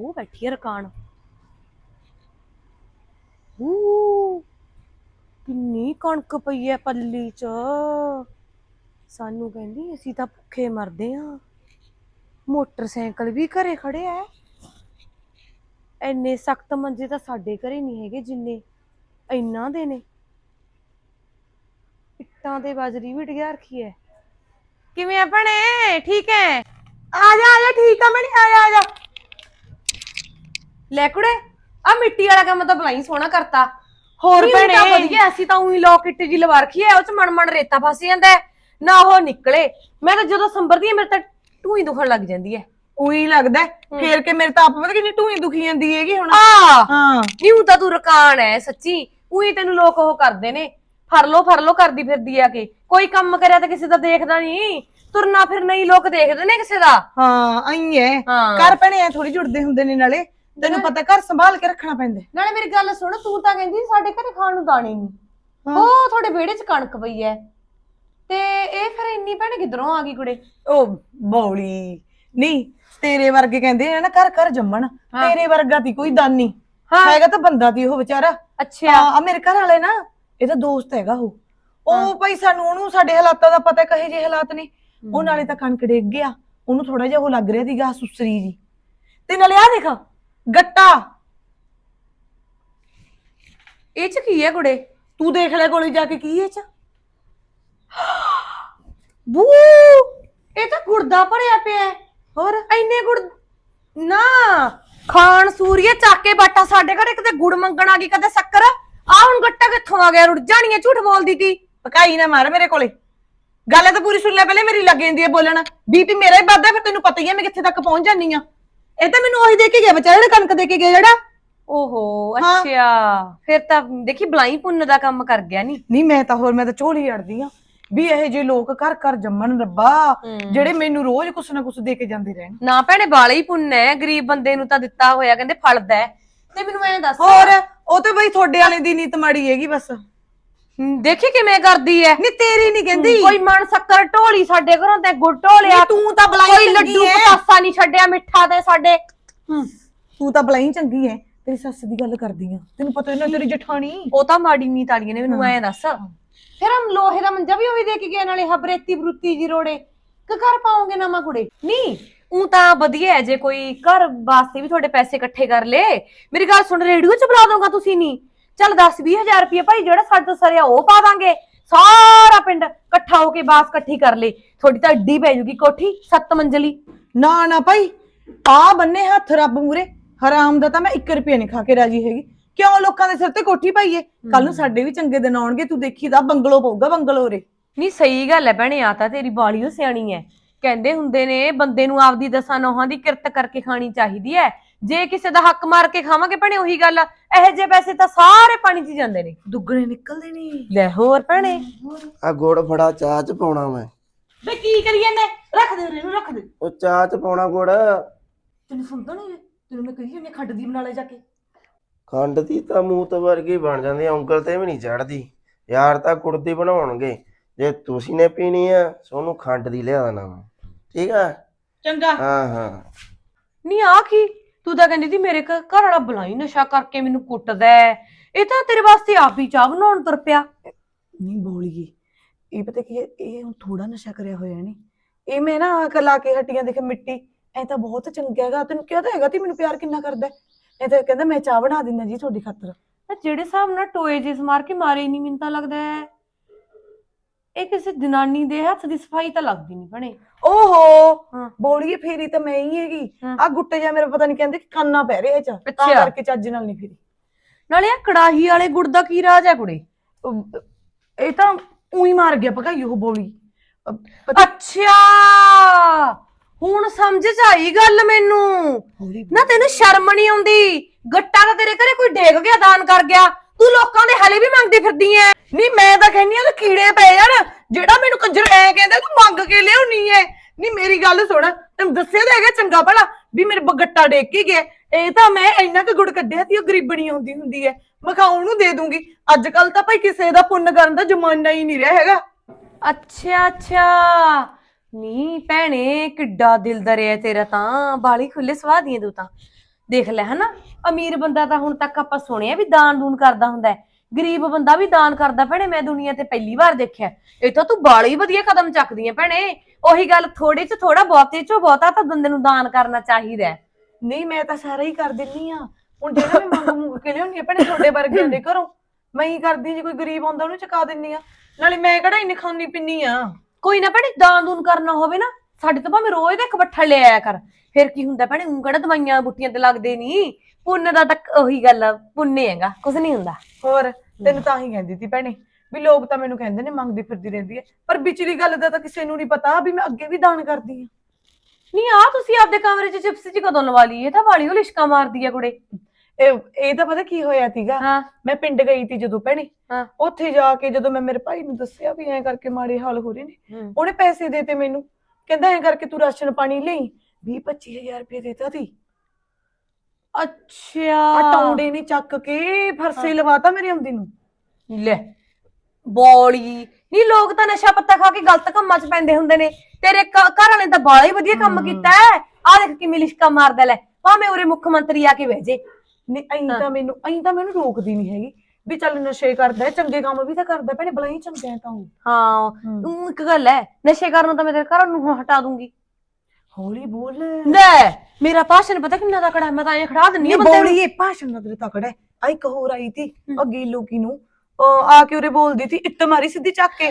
ਉਹ ਬੈਠੀ ਆ ਰਕਾਨ। ਊ, ਕਿੰਨੀ ਕਣਕ ਪਈ ਐ ਪੱਲੀ ਚ। ਸਾਨੂੰ ਕਹਿੰਦੀ, ਅਸੀਂ ਤਾਂ ਭੁੱਖੇ ਮਰਦੇ ਆ। ਮੋਟਰਸਾਈਕਲ ਵੀ ਘਰੇ ਖੜੇ ਐ। ਐਨੇ ਸਖਤ ਮੰਜੇ ਤਾਂ ਸਾਡੇ ਘਰੇ ਨਹੀਂ ਹੈਗੇ ਜਿੰਨੇ ਇੰਨਾ ਦੇ ਨੇ। ਇੱਟਾਂ ਤੇ ਬਾਜਰੀ ਵੀ ਡਿਆ ਰੱਖੀ ਐ। ਕਿਵੇਂ ਆ ਭਣੇ? ਠੀਕ ਐ? ਆ ਜਾ ਆ ਜਾ, ਠੀਕ ਆ ਮੈਂ ਆ ਜਾ ਆ ਜਾ। ਲੈ ਕੁੜੇ ਆ ਮਿੱਟੀ ਵਾਲਾ ਕੰਮ ਤਾਂ ਬਲਾਈ ਸੋਹਣਾ ਕਰਤਾ। ਹੋਰ ਭੈਣੇ ਤਾਂ ਵਧੀਆ ਅਸੀਂ ਤਾਂ ਉਹੀ ਲੋਕਿਟ ਜੀ ਲਵਾ ਰੱਖੀ ਐ ਉਹ ਚ ਮਣ ਮਣ ਰੇਤਾ ਫਸ ਜਾਂਦਾ ਹੈ, ਨਾ ਉਹ ਨਿਕਲੇ। ਮੈਂ ਤਾਂ ਜਦੋਂ ਸੰਭਰਦੀ ਐ ਮੇਰੇ ਤਾਂ ਟੂਈ ਦੁਖਣ ਲੱਗ ਜਾਂਦੀ ਐ ਉਹੀ ਲੱਗਦਾ ਹੈ। ਫੇਰ ਕੇ ਮੇਰੇ ਤਾਂ ਆਪ ਪਤਾ ਕਿੰਨੀ ਢੂਈ ਦੁਖੀ ਜਾਂਦੀ ਹੈਗੀ ਹੁਣ। ਆ ਹਾਂ। ਨਿਉ ਤਾਂ ਤੂੰ ਰਕਾਨ ਐ ਸੱਚੀ। ਉਹੀ ਤੈਨੂੰ ਲੋਕ ਉਹ ਕਰਦੇ ਨੇ। ਫੜ ਲੋ ਫੜ ਲੋ ਕਰਦੀ ਫਿਰਦੀ ਆ ਕੇ। ਕੋਈ ਕੰਮ ਕਰਿਆ ਤਾਂ ਕਿਸੇ ਦਾ ਦੇਖਦਾ ਨਹੀਂ ਤੁਰਨਾ ਫਿਰਨਾ ਹੀ ਲੋਕ ਦੇਖਦੇ ਨੇ ਕਿਸੇ ਦਾ। ਹਾਂ ਆਈ ਹੈ ਹਾਂ। ਘਰ ਭੈਣੇ ਐ ਥੋੜੀ ਜੁੜਦੇ ਹੁੰਦੇ ਨੇ ਨਾਲੇ। ਤੈਨੂੰ ਪਤਾ ਘਰ ਸੰਭਾਲ ਕੇ ਰੱਖਣਾ ਪੈਂਦਾ। ਨਾਲੇ ਮੇਰੀ ਗੱਲ ਸੁਣ ਤੂੰ ਤਾਂ ਕਹਿੰਦੀ ਸਾਡੇ ਘਰੇ ਖਾਣ ਨੂੰ ਦਾਣੇ ਨਹੀਂ। ਉਹ ਤੁਹਾਡੇ ਵਿਹੜੇ 'ਚ ਕਣਕ ਪਈ ਐ। ਤੇ ਇਹ ਫਿਰ ਇੰਨੀ ਭੈਣ ਕਿਧਰੋਂ ਆ ਗਈ ਕੁੜੇ? ਉਹ ਬੌਲੀ। ਨਹੀਂ ਤੇਰੇ ਵਰਗੇ ਕਹਿੰਦੇ ਨੇ ਨਾ ਘਰ ਘਰ ਜੰਮਣ। ਤੇਰੇ ਵਰਗਾ ਤੀ ਕੋਈ ਦਾਨੀ। ਹੈਗਾ ਤਾਂ ਬੰਦਾ ਤੀ ਉਹ ਵਿਚਾਰਾ। ਅੱਛਾ। ਆ ਮੇਰੇ ਘਰ ਵਾਲੇ ਨਾ ਇਹਦਾ ਦੋਸਤ ਹੈਗਾ ਉਹ। ਉਹ ਭਾਈ ਸਾਨੂੰ ਉਹਨੂੰ ਸਾਡੇ ਹਾਲਾਤਾਂ ਦਾ ਪਤਾ ਕਹੇ ਜੇ ਹਾਲਾਤ ਨੇ। ਉਹ ਨਾਲੇ ਤਾਂ ਕਣਕ ਡਿੱਗ ਗਿਆ। ਉਹਨੂੰ ਥੋੜਾ ਜਿਹਾ ਉਹ ਲੱਗ ਰਿਹਾ ਸੀਗਾ ਸੁਸਰੀ ਜੀ। ਤੇ ਨਾਲੇ ਆ ਦੇਖ ਗੱਟਾ। ਇਹ 'ਚ ਕੀ ਐ ਕੁੜੇ? ਤੂੰ ਦੇਖ ਲੈ ਕੋਲੇ ਜਾ ਕੇ ਕੀ ਇਹ ਚ। ਬੂ ਇਹ ਤਾਂ ਗੁਰਦਾ ਭਰਿਆ ਪਿਆ ਹੈ। ਹੋਰ? ਇੰਨੇ ਗੁੜ ਨਾ ਖਾਣ ਸੂਰੀਏ ਚੱਕ ਬਾਟਾ ਸਾਡੇ ਘਰੇ ਕਦੇ ਗੁੜ ਮੰਗਣ ਆ ਗਈ ਕਦੇ ਸ਼ੱਕਰ। ਆ ਹੁਣ ਗੱਟਾ ਕਿੱਥੋਂ ਆ ਗਿਆ? ਰੁੜ ਜਾਣੀ ਐ ਝੂਠ ਬੋਲਦੀ ਤੀ। ਪਕਾਈ ਨਾ ਮਾਰ ਮੇਰੇ ਕੋਲੇ। ਗੱਲ ਤਾਂ ਪੂਰੀ ਸੁਣ ਲੈ ਪਹਿਲੇ ਮੇਰੀ ਲੱਗ ਜਾਂਦੀ ਹੈ ਬੋਲਣ। ਬੀਪੀ ਮੇਰਾ ਹੀ ਵੱਧਦਾ ਫਿਰ ਤੈਨੂੰ ਪਤਾ ਹੀ ਹੈ ਮੈਂ ਕਿੱਥੇ ਤੱਕ ਪਹੁੰਚ ਜਾਂਦੀ ਆ ਇਹ ਤਾਂ ਮੈਨੂੰ ਉਹੀ ਦੇ ਕੇ ਗਿਆ ਵਿਚਾਰਾ ਜਿਹੜਾ ਕਣਕ ਦੇ ਕੇ ਗਿਆ ਜਿਹੜਾ। ਓਹੋ ਅੱਛਾ ਫਿਰ ਤਾਂ ਦੇਖੀ ਬਲਾਈ ਪੁੰਨ ਦਾ ਕੰਮ ਕਰ ਗਿਆ ਨਹੀਂ ਨਹੀਂ ਮੈਂ ਤਾਂ ਹੋਰ ਮੈਂ ਤਾਂ ਝੋਲੀ ਅੜਦੀ ਆ। ਵੀ ਇਹ ਜੇ ਲੋਕ ਘਰ ਘਰ ਜੰਮਣ ਰੱਬਾ ਜਿਹੜੇ ਮੈਨੂੰ ਰੋਜ਼ ਕੁਛ ਨਾ ਕੁਛ ਦੇ ਕੇ ਜਾਂਦੇ ਰਹਿਣ। ਨਾ ਭੈਣੇ ਬਾਲੇ ਹੀ ਪੁੰਨ ਹੈ। ਗਰੀਬ ਬੰਦੇ ਨੂੰ ਤਾਂ ਦਿੱਤਾ ਹੋਇਆ ਕਹਿੰਦੇ ਫਲਦਾ ਹੈ। ਤੇ ਮੈਨੂੰ ਐਂ ਦੱਸ। ਹੋਰ ਉਹ ਤਾਂ ਬਈ ਤੁਹਾਡੇ ਵਾਲੇ ਦੀ ਨੀਤ ਮਾੜੀ ਹੈਗੀ ਬਸ। ਦੇਖੀ ਕਿਵੇਂ ਕਰਦੀ ਹੈ ਨਹੀਂ ਤੇਰੀ ਨਹੀਂ ਕਹਿੰਦੀ। ਕੋਈ ਮਨ ਸ਼ੱਕਰ ਢੋਲੀ ਸਾਡੇ ਘਰੋਂ ਤੇ ਗੁੜ ਢੋਲਿਆ। ਨਹੀਂ, ਤੂੰ ਤਾਂ ਬਲਾਈ ਕੋਈ ਲੱਡੂ। ਪਤਾਸਾ ਨਹੀਂ ਛੱਡਿਆ ਮਿੱਠਾ ਤੇ ਸਾਡੇ। ਤੂੰ ਤਾਂ ਬਲਾਈ ਚੰਗੀ ਹੈ ਤੇਰੀ ਸੱਸ ਦੀ ਗੱਲ ਕਰਦੀ ਆ। ਤੈਨੂੰ ਪਤਾ ਇਹਨਾਂ ਤੇਰੀ ਜਠਾਣੀ। ਉਹ ਤਾਂ ਮਾੜੀ ਨੀ ਤਾਲੀਆਂ ਨੇ ਮੈਨੂੰ ਐਂ ਦੱਸ। ਫਿਰ ਹਮ ਲੋਹੇ ਦਾ ਮੰਜਾ ਵੀ ਉਹੀ ਦੇ ਕੇ ਗਏ ਨਾਲੇ ਹਬਰੇਤੀ ਬਰੂਤੀ ਜੀ ਰੋੜੇ। ਕਿ ਘਰ ਪਾਉਂਗੇ ਨਵਾਂ ਕੁੜੇ? ਨਹੀਂ ਉਹ ਤਾਂ ਵਧੀਆ ਹੈ ਜੇ ਕੋਈ ਘਰ ਵਾਸਤੇ ਵੀ ਤੁਹਾਡੇ ਪੈਸੇ ਇਕੱਠੇ ਕਰ ਲੇ। ਮੇਰੀ ਗੱਲ ਸੁਣ ਰੇਡੀਓ ਚ ਬੁਲਾ ਦੋਗਾ ਤੁਸੀਂ ਨਹੀਂ ਚੱਲ 10 20000 ਰੁਪਏ ਭਾਈ ਜਿਹੜਾ ਸਾਡੇ ਤੋਂ ਸਰਿਆ ਉਹ ਪਾ ਦਾਂਗੇ। ਸਾਰਾ ਪਿੰਡ ਇਕੱਠਾ ਹੋ ਕੇ ਬਾਸ ਇਕੱਠੀ ਕਰ ਲੇ। ਤੁਹਾਡੀ ਤਾਂ ਅੱਡੀ ਪੈ ਜੂਗੀ ਕੋਠੀ ਸੱਤ ਮੰਜ਼ਲੀ। ਨਾ ਨਾ ਭਾਈ ਆ ਬੰਨੇ ਹੱਥ ਰੱਬ ਮੂਰੇ ਹਰਾਮ ਦਾ ਤਾਂ ਮੈਂ 1 ਰੁਪਿਆ ਨਹੀਂ ਖਾ ਕੇ ਰਾਜੀ ਹੈਗੀ। ਕਿਉਂ ਲੋਕਾਂ ਦੇ ਸਿਰ ਤੇ ਕੋਠੀ ਪਾਈਏ ਕੱਲ ਨੂੰ ਸਾਡੇ ਵੀ ਚੰਗੇ ਦਿਨ ਆਉਣਗੇ ਤੂੰ ਦੇਖੀ ਦਾ ਬੰਗਲੋ ਪਊਗਾ ਬੰਗਲੋ ਰੇ ਨਹੀਂ ਸਹੀ ਗੱਲ ਹੈ ਭੈਣੇ ਆ ਤਾਂ ਤੇਰੀ ਬਾਲੀਓ ਸਿਆਣੀ ਹੈ ਕਹਿੰਦੇ ਹੁੰਦੇ ਨੇ ਬੰਦੇ ਨੂੰ ਆਪਦੀ ਦਸਾਂ ਨੋਹਾਂ ਦੀ ਕਿਰਤ ਕਰਕੇ ਖਾਣੀ ਚਾਹੀਦੀ ਹੈ ਜੇ ਕਿਸੇ ਦਾ ਹੱਕ ਮਾਰ ਕੇ ਖਾਵਾਂਗੇ ਭੈਣੇ ਉਹੀ ਗੱਲ ਆ। ਇਹੋ ਜਿਹੇ ਪੈਸੇ ਤਾਂ ਸਾਰੇ ਪਾਣੀ 'ਚ ਹੀ ਜਾਂਦੇ ਨੇ। ਦੁੱਗਣੇ ਨਿਕਲਦੇ ਨੇ। ਲੈ ਹੋਰ ਭੈਣੇ। ਆ ਗੁੜ ਫੜਾ ਚਾਹ ਚ ਪਾਉਣਾ ਮੈਂ। ਬੇ ਕੀ ਕਰੀ ਜਾਂਦੇ? ਰੱਖ ਦੇ ਇਹਨੂੰ ਰੱਖ ਦੇ। ਉਹ ਚਾਹ ਚ ਪਾਉਣਾ ਗੁੜ। ਤੈਨੂੰ ਸੁਣਦਾ ਨਹੀਂ ਤੈਨੂੰ ਮੈਂ ਕਹੀ ਜਾਂਦੀ ਖੱਡ ਦੀ ਬਣਾ ਲੈ ਜਾ ਕੇ। ਖੰਡ ਦੀ ਤਾਂ ਮੂੰਹ ਤੋਂ ਵਰਗੀ ਬਣ ਜਾਂਦੀ ਆ, ਉਂਗਲ ਤੇ ਵੀ ਨਹੀਂ ਚੜਦੀ। ਯਾਰ ਤਾਂ ਗੁੜ ਦੀ ਬਣਾਉਣਗੇ। ਜੇ ਤੁਸੀਂ ਨੇ ਪੀਣੀ ਆ ਸੋਨੂੰ ਖੰਡ ਦੀ ਲਿਆ ਦੇਣਾ ਮੈਂ। ਠੀਕ ਆ? ਚੰਗਾ। ਹਾਂ ਹਾਂ। ਨਹੀਂ ਆ ਕੀ? ਤੂੰ ਤਾਂ ਕਹਿੰਦੀ ਸੀ ਮੇਰੇ ਘ- ਘਰ ਵਾਲਾ ਬਲਾਈ ਨਸ਼ਾ ਕਰਕੇ ਮੈਨੂੰ ਕੁੱਟਦਾ ਹੈ। ਇਹ ਤਾਂ ਤੇਰੇ ਵਾਸਤੇ ਆਪ ਹੀ ਚਾਹ ਬਣਾਉਣ ਤੁਰ ਪਿਆ। ਨਹੀਂ ਬੋਲੀਏ। ਇਹ ਪਤਾ ਕੀ ਹੈ ਇਹ ਹੁਣ ਥੋੜਾ ਨਸ਼ਾ ਕਰਿਆ ਹੋਇਆ ਨੇ। ਇਹ ਮੈਂ ਨਾ ਆਕ ਲਾ ਕੇ ਹੱਟੀਆਂ ਦੇਖ ਮਿੱਟੀ ਐ ਤਾਂ ਬਹੁਤ ਚੰਗਾ ਹੈਗਾ। ਤੈਨੂੰ ਕਿਹਾ ਤਾਂ ਹੈਗਾ ਤੀ ਮੈਨੂੰ ਪਿਆਰ ਕਿੰਨਾ ਕਰਦਾ। ਇਹ ਤਾਂ ਕਹਿੰਦਾ ਮੈਂ ਚਾਹ ਬਣਾ ਦਿੰਦਾ ਜੀ ਤੁਹਾਡੀ ਖਾਤਰ। ਤਾਂ ਜਿਹੜੇ ਹਿਸਾਬ ਨਾਲ ਟੋਏ ਜਿਸ ਮਾਰ ਕੇ ਮਾਰੇ ਨਹੀਂ ਮੈਨੂੰ ਤਾਂ ਲੱਗਦਾ ਹੈ। ਇਹ ਕਿਸੇ ਜਨਾਨੀ ਦੇ ਹੱਥ ਦੀ ਸਫ਼ਾਈ ਤਾਂ ਲੱਗਦੀ ਨਹੀਂ ਭਣੇ। ਓਹੋ ਹਾਂ। ਬੋਲੀਏ ਫੇਰੀ ਤਾਂ ਮੈਂ ਹੀ ਹੈਗੀ। ਹਾਂ। ਆ ਗੁੱਟੇ ਜਿਹਾ ਮੇਰਾ ਪਤਾ ਨਹੀਂ ਕਹਿੰਦੇ ਕਿ ਕੰਨਾ ਪੈ ਰਿਹਾ ਇਹ ਚ। ਤਾਂ ਅੱਛਾ। ਕਰਕੇ ਚੱਜ ਨਾਲ ਨਹੀਂ ਫੇਰੀ। ਨਾਲੇ ਆ ਕੜਾਹੀ ਵਾਲੇ ਗੁੜ ਦਾ ਕੀ ਰਾਜ ਹੈ ਕੁੜੇ? ਇਹ ਤਾਂ ਉਹੀ ਮਾਰ ਗਿਆ ਪਕਾਈ ਉਹ ਬੋਲੀ। ਪਤਾ- ਅੱਛਾ! ਹੁਣ ਸਮਝ ਚ ਆਈ ਗੱਲ ਮੈਨੂੰ। ਬੋਲੀ। ਨਾ ਤੈਨੂੰ ਸ਼ਰਮ ਨਹੀਂ ਆਉਂਦੀ? ਗੱਟਾ ਤਾਂ ਤੇਰੇ ਘਰੇ ਕੋਈ ਡੇਗ ਗਿਆ ਦਾਨ ਕਰ ਗਿਆ। ਤੂੰ ਲੋਕਾਂ ਦੇ ਹਲੇ ਵੀ ਮੰਗਦੀ ਫਿਰਦੀ ਐ। ਨਹੀਂ ਮੈਂ ਤਾਂ ਕਹਿੰਨੀ ਆ ਕਿ ਕੀੜੇ ਪਏ ਯਾਰ ਜਿਹੜਾ ਮੈਨੂੰ ਕੰਜਰ ਐ ਕਹਿੰਦਾ, ਤੂੰ ਮੰਗ ਕੇ ਲਿਆਉਣੀ ਐ। ਨਹੀਂ ਮੇਰੀ ਗੱਲ ਸੁਣ, ਤੈਨੂੰ ਦੱਸਿਆ ਤਾਂ ਹੈਗਾ ਚੰਗਾ ਭਲਾ ਵੀ ਮੇਰੇ ਬਗੱਟਾ ਡੇਕ ਕੇ ਗਿਆ। ਇਹ ਤਾਂ ਮੈਂ ਇੰਨਾ ਕੁ ਗੁੜ ਕੱਢਿਆ ਸੀ, ਉਹ ਗਰੀਬਣੀ ਆਉਂਦੀ ਹੁੰਦੀ ਐ। ਮੈਂ ਕਿਹਾ ਉਹਨੂੰ ਦੇ ਦੂੰਗੀ। ਅੱਜ ਕੱਲ ਤਾਂ ਭਾਈ ਕਿਸੇ ਦਾ ਪੁੰਨ ਕਰਨ ਦਾ ਜ਼ਮਾਨਾ ਹੀ ਨਹੀਂ ਰਿਹਾ ਹੈਗਾ। ਅੱਛਾ ਅੱਛਾ। ਨੀ, ਭੈਣੇ, ਕਿੱਡਾ ਦਿਲ ਦਰਿਆ ਤੇਰਾ ਤਾਂ। ਬਾਲੀ ਖੁੱਲੇ ਸਵਾਹ ਦੀਆਂ ਤੂੰ ਤਾਂ। ਦੇਖ ਲੈ ਹਨਾ ਅਮੀਰ ਬੰਦਾ ਤਾਂ ਹੁਣ ਤੱਕ ਆਪਾਂ ਸੁਣਿਆ ਵੀ ਦਾਨ ਦੂਨ ਕਰਦਾ ਹੁੰਦਾ ਹੈ। ਗਰੀਬ ਬੰਦਾ ਵੀ ਦਾਨ ਕਰਦਾ ਭੈਣੇ ਮੈਂ ਦੁਨੀਆ ਤੇ ਪਹਿਲੀ ਵਾਰ ਦੇਖਿਆ। ਇਹ ਤਾਂ ਤੂੰ ਬਾਲੀ ਵਧੀਆ ਕਦਮ ਚੱਕਦੀ ਹੈ ਭੈਣੇ। ਉਹੀ ਗੱਲ ਥੋੜੇ ਚ ਥੋੜਾ ਬਹੁਤੇ ਚ ਬਹੁਤਾ ਤਾਂ ਬੰਦੇ ਨੂੰ ਦਾਨ ਕਰਨਾ ਚਾਹੀਦਾ ਹੈ। ਨਹੀਂ ਮੈਂ ਤਾਂ ਸਾਰਾ ਹੀ ਕਰ ਦਿੰਨੀ ਆ। ਹੁਣ ਜਿਹੜਾ ਮੈਂ ਮੰਗ ਮੁੰਗ ਕੇ ਲਿਆਉਣੀ ਆ ਭੈਣੇ ਤੁਹਾਡੇ ਵਰਗਿਆਂ ਦੇ ਘਰੋਂ। ਮੈਂ ਹੀ ਕਰਦੀ ਜੇ ਕੋਈ ਗਰੀਬ ਆਉਂਦਾ ਉਹਨੂੰ ਚੁਕਾ ਦਿੰਨੀ ਆ। ਨਾਲੇ ਮੈਂ ਕਿਹੜਾ ਇੰਨੀ ਖਾਣੀ ਪਿੰਨੀ ਆ? ਕੋਈ ਨਾ ਭੈਣੇ ਦਾਨ ਦੂਨ ਕਰਨਾ ਹੋਵੇ ਨਾ ਸਾਡੇ ਤੋਂ ਭਾਵੇਂ ਰੋਜ਼ ਦਾ ਇੱਕ ਬੱਠਲ ਲੈ ਆਇਆ ਕਰ। ਫਿਰ ਕੀ ਹੁੰਦਾ ਭੈਣੇ ਊਂ ਕਿਹੜਾ ਦਵਾਈਆਂ ਬੁੱਟੀਆਂ ਤੇ ਲੱਗਦੇ ਨਹੀਂ ਪੁੰਨ ਦਾ ਤਾਂ ਉਹੀ ਗੱਲ ਆ ਪੁੰਨ ਹੈਗਾ ਕੁਝ ਨਹੀਂ ਹੁੰਦਾ। ਹੋਰ ਤੈਨੂੰ ਤਾਂ ਹੀ ਕਹਿੰਦੀ ਸੀ ਭੈਣੇ ਵੀ ਲੋਕ ਤਾਂ ਮੈਨੂੰ ਕਹਿੰਦੇ ਨੇ ਮੰਗਦੀ ਫਿਰਦੀ ਰਹਿੰਦੀ ਹੈ ਪਰ ਵਿਚਲੀ ਗੱਲ ਦਾ ਤਾਂ ਕਿਸੇ ਨੂੰ ਨਹੀਂ ਪਤਾ ਵੀ ਮੈਂ ਅੱਗੇ ਵੀ ਦਾਨ ਕਰਦੀ ਆ ਨਹੀਂ ਆ ਤੁਸੀਂ ਆਪਦੇ ਕਮਰੇ 'ਚ ਚਿਪਸ 'ਚ ਕਦੋਂ ਲਵਾ ਲਈ ਇਹ ਤਾਂ ਵਾਲੀ ਉਹ ਲਿਸ਼ਕਾ ਮਾਰਦੀ ਆ ਕੁੜੇ। ਇਹ ਇਹ ਤਾਂ ਪਤਾ ਕੀ ਹੋਇਆ ਸੀਗਾ? ਹਾਂ। ਮੈਂ ਪਿੰਡ ਗਈ ਸੀ ਜਦੋਂ ਭੈਣੇ ਹਾਂ। ਉੱਥੇ ਜਾ ਕੇ ਜਦੋਂ ਮੈਂ ਮੇਰੇ ਭਾਈ ਨੂੰ ਦੱਸਿਆ ਵੀ ਐਂ ਕਰਕੇ ਮਾੜੇ ਹਾਲ ਹੋ ਰਹੇ ਨੇ ਉਹਨੇ ਪੈਸੇ ਦੇਤੇ ਮੈਨੂੰ ਕਹਿੰਦਾ ਐਂ ਕਰਕੇ ਤੂੰ ਰਾਸ਼ਨ ਪਾਣੀ ਲਈ 20 25000 ਰੁਪਏ ਦੇਤਾ ਸੀ ਅੱਛਾ। ਟੌਂਡੇ ਨੇ ਚੱਕ ਕੇ ਫਰਸੇ ਲਵਾਤਾ ਮੇਰੇ ਆਉਂਦੀ ਨੂੰ। ਲੈ ਬੋਲੀ। ਨਹੀਂ ਲੋਕ ਤਾਂ ਨਸ਼ਾ ਪੱਤਾ ਖਾ ਕੇ ਗਲਤ ਕੰਮਾਂ 'ਚ ਪੈਂਦੇ ਹੁੰਦੇ ਨੇ। ਤੇਰੇ ਘਰ ਵਾਲੇ ਤਾਂ ਬਾਲਾ ਹੀ ਵਧੀਆ ਕੰਮ ਕੀਤਾ ਹੈ। ਆ ਦੇਖ ਕਿਵੇਂ ਲਿਸ਼ਕਾ ਮਾਰਦਾ ਲੈ। ਭਾਵੇਂ ਉਰੇ ਮੁੱਖ ਮੰਤਰੀ ਆ ਕੇ ਬਹਿ ਜੇ। ਨਹੀਂ ਅਹੀਂ ਤਾਂ ਮੈਨੂੰ ਅਹੀਂ ਤਾਂ ਮੈਨੂੰ ਰੋਕਦੀ ਨਹੀਂ ਹੈਗੀ ਵੀ ਚੱਲ ਨਸ਼ੇ ਕਰਦਾ ਹੈ, ਚੰਗੇ ਕੰਮ ਵੀ ਤਾਂ ਕਰਦਾ ਭੈਣੇ ਬਲਾ ਹੀ ਚੰਗਾ ਹੈ ਤਾਂ ਹਾਂ ਇੱਕ ਗੱਲ ਹੈ ਨਸ਼ੇ ਕਰਨ ਤਾਂ ਮੈਂ ਤੇਰੇ ਘਰ ਨੂੰ ਹਟਾ ਦੂੰਗੀ। ਹੌਲੀ ਬੋਲ। ਲੈ ਮੇਰਾ ਭਾਸ਼ਣ ਪਤਾ ਕਿੰਨਾ ਤਕੜਾ ਹੈ? ਮੈਂ ਤਾਂ ਐਂ ਖੜਾ ਦਿੰਨੀ ਆ ਬੰਦੇ ਨੂੰ। ਬੋਲੀ ਇਹ ਭਾਸ਼ਣ ਤੇਰੇ ਤਕੜਾ ਹੈ। ਆ ਇੱਕ ਹੋਰ ਆਈ ਤੀ ਅੱਗੇ ਲੋਕੀ ਨੂੰ। ਅਹ ਆ ਕੇ ਉਰੇ ਬੋਲਦੀ ਤੀ ਇੱਟ ਮਾਰੀ ਸਿੱਧੀ ਚੱਕ ਕੇ।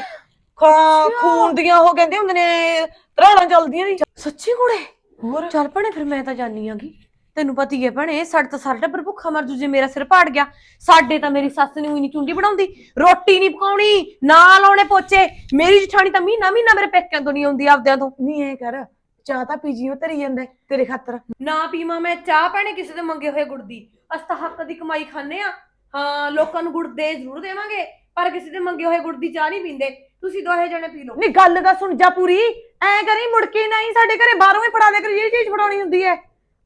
ਖਾ ਖੂਨ ਦੀਆਂ ਉਹ ਕਹਿੰਦੇ ਹੁੰਦੇ ਨੇ ਧਰਾੜਾਂ ਚੱਲਦੀਆਂ ਨਹੀਂ ਸੱਚੀ ਕੁੜੇ? ਹੋਰ? ਚੱਲ ਭੈਣੇ ਫਿਰ ਮੈਂ ਤਾਂ ਜਾਣੀ ਆਗੀ ਤੈਨੂੰ ਪਤੀ ਹੈ ਭੈਣੇ ਸਾਡੇ ਤਾਂ ਸਾਰਾ ਟੱਬਰ ਭੁੱਖਾ ਮਰ ਜੂ ਜੇ ਮੇਰਾ ਸਿਰ ਪਾੜ ਗਿਆ। ਸਾਡੇ ਤਾਂ ਮੇਰੀ ਸੱਸ ਨੇ ਉਹੀ ਨਹੀਂ ਚੁੰਡੀ ਬਣਾਉਂਦੀ। ਰੋਟੀ ਨਹੀਂ ਪਕਾਉਣੀ ਨਾ ਲਾਉਣੇ ਪੋਚੇ। ਮੇਰੀ ਜਠਾਣੀ ਤਾਂ ਮਹੀਨਾ ਮਹੀਨਾ ਮੇਰੇ ਪੇਕਿਆਂ ਤੋਂ ਨਹੀਂ ਆਉਂਦੀ ਆਪਦਿਆਂ ਤੋਂ। ਨਹੀਂ ਐ ਕਰ। ਚਾਹ ਤਾਂ ਪੀ ਜੀਓ ਧਰੀ ਜਾਂਦਾ ਤੇਰੇ ਖਾਤਰ। ਨਾ ਪੀਵਾਂ ਮੈਂ ਚਾਹ ਭੈਣੇ ਕਿਸੇ ਦੇ ਮੰਗੇ ਹੋਏ ਗੁੜ ਦੀ। ਅਸੀਂ ਤਾਂ ਹੱਕ ਦੀ ਕਮਾਈ ਖਾਂਦੇ ਆ ਹਾਂ ਲੋਕਾਂ ਨੂੰ ਗੁੜ ਦੇ ਜ਼ਰੂਰ ਦੇਵਾਂਗੇ ਪਰ ਕਿਸੇ ਦੇ ਮੰਗੇ ਹੋਏ ਗੁੜ ਦੀ ਚਾਹ ਨਹੀਂ ਪੀਂਦੇ। ਤੁਸੀਂ ਦੋਹੇ ਜਣੇ ਪੀ ਲਓ। ਨਹੀਂ ਗੱਲ ਦਾ ਸੁਣ ਜਾ ਪੂਰੀ। ਐ ਕਰੀ ਮੁੜ ਕੇ ਨਹੀਂ ਸਾਡੇ ਘਰੇ ਬਾਹਰੋਂ ਹੀ ਫੜਾ ਦੇ ਕਰੀ ਜਿਹੜੀ ਚੀਜ਼ ਫੜਾਉਣੀ ਹੁੰਦੀ ਹੈ।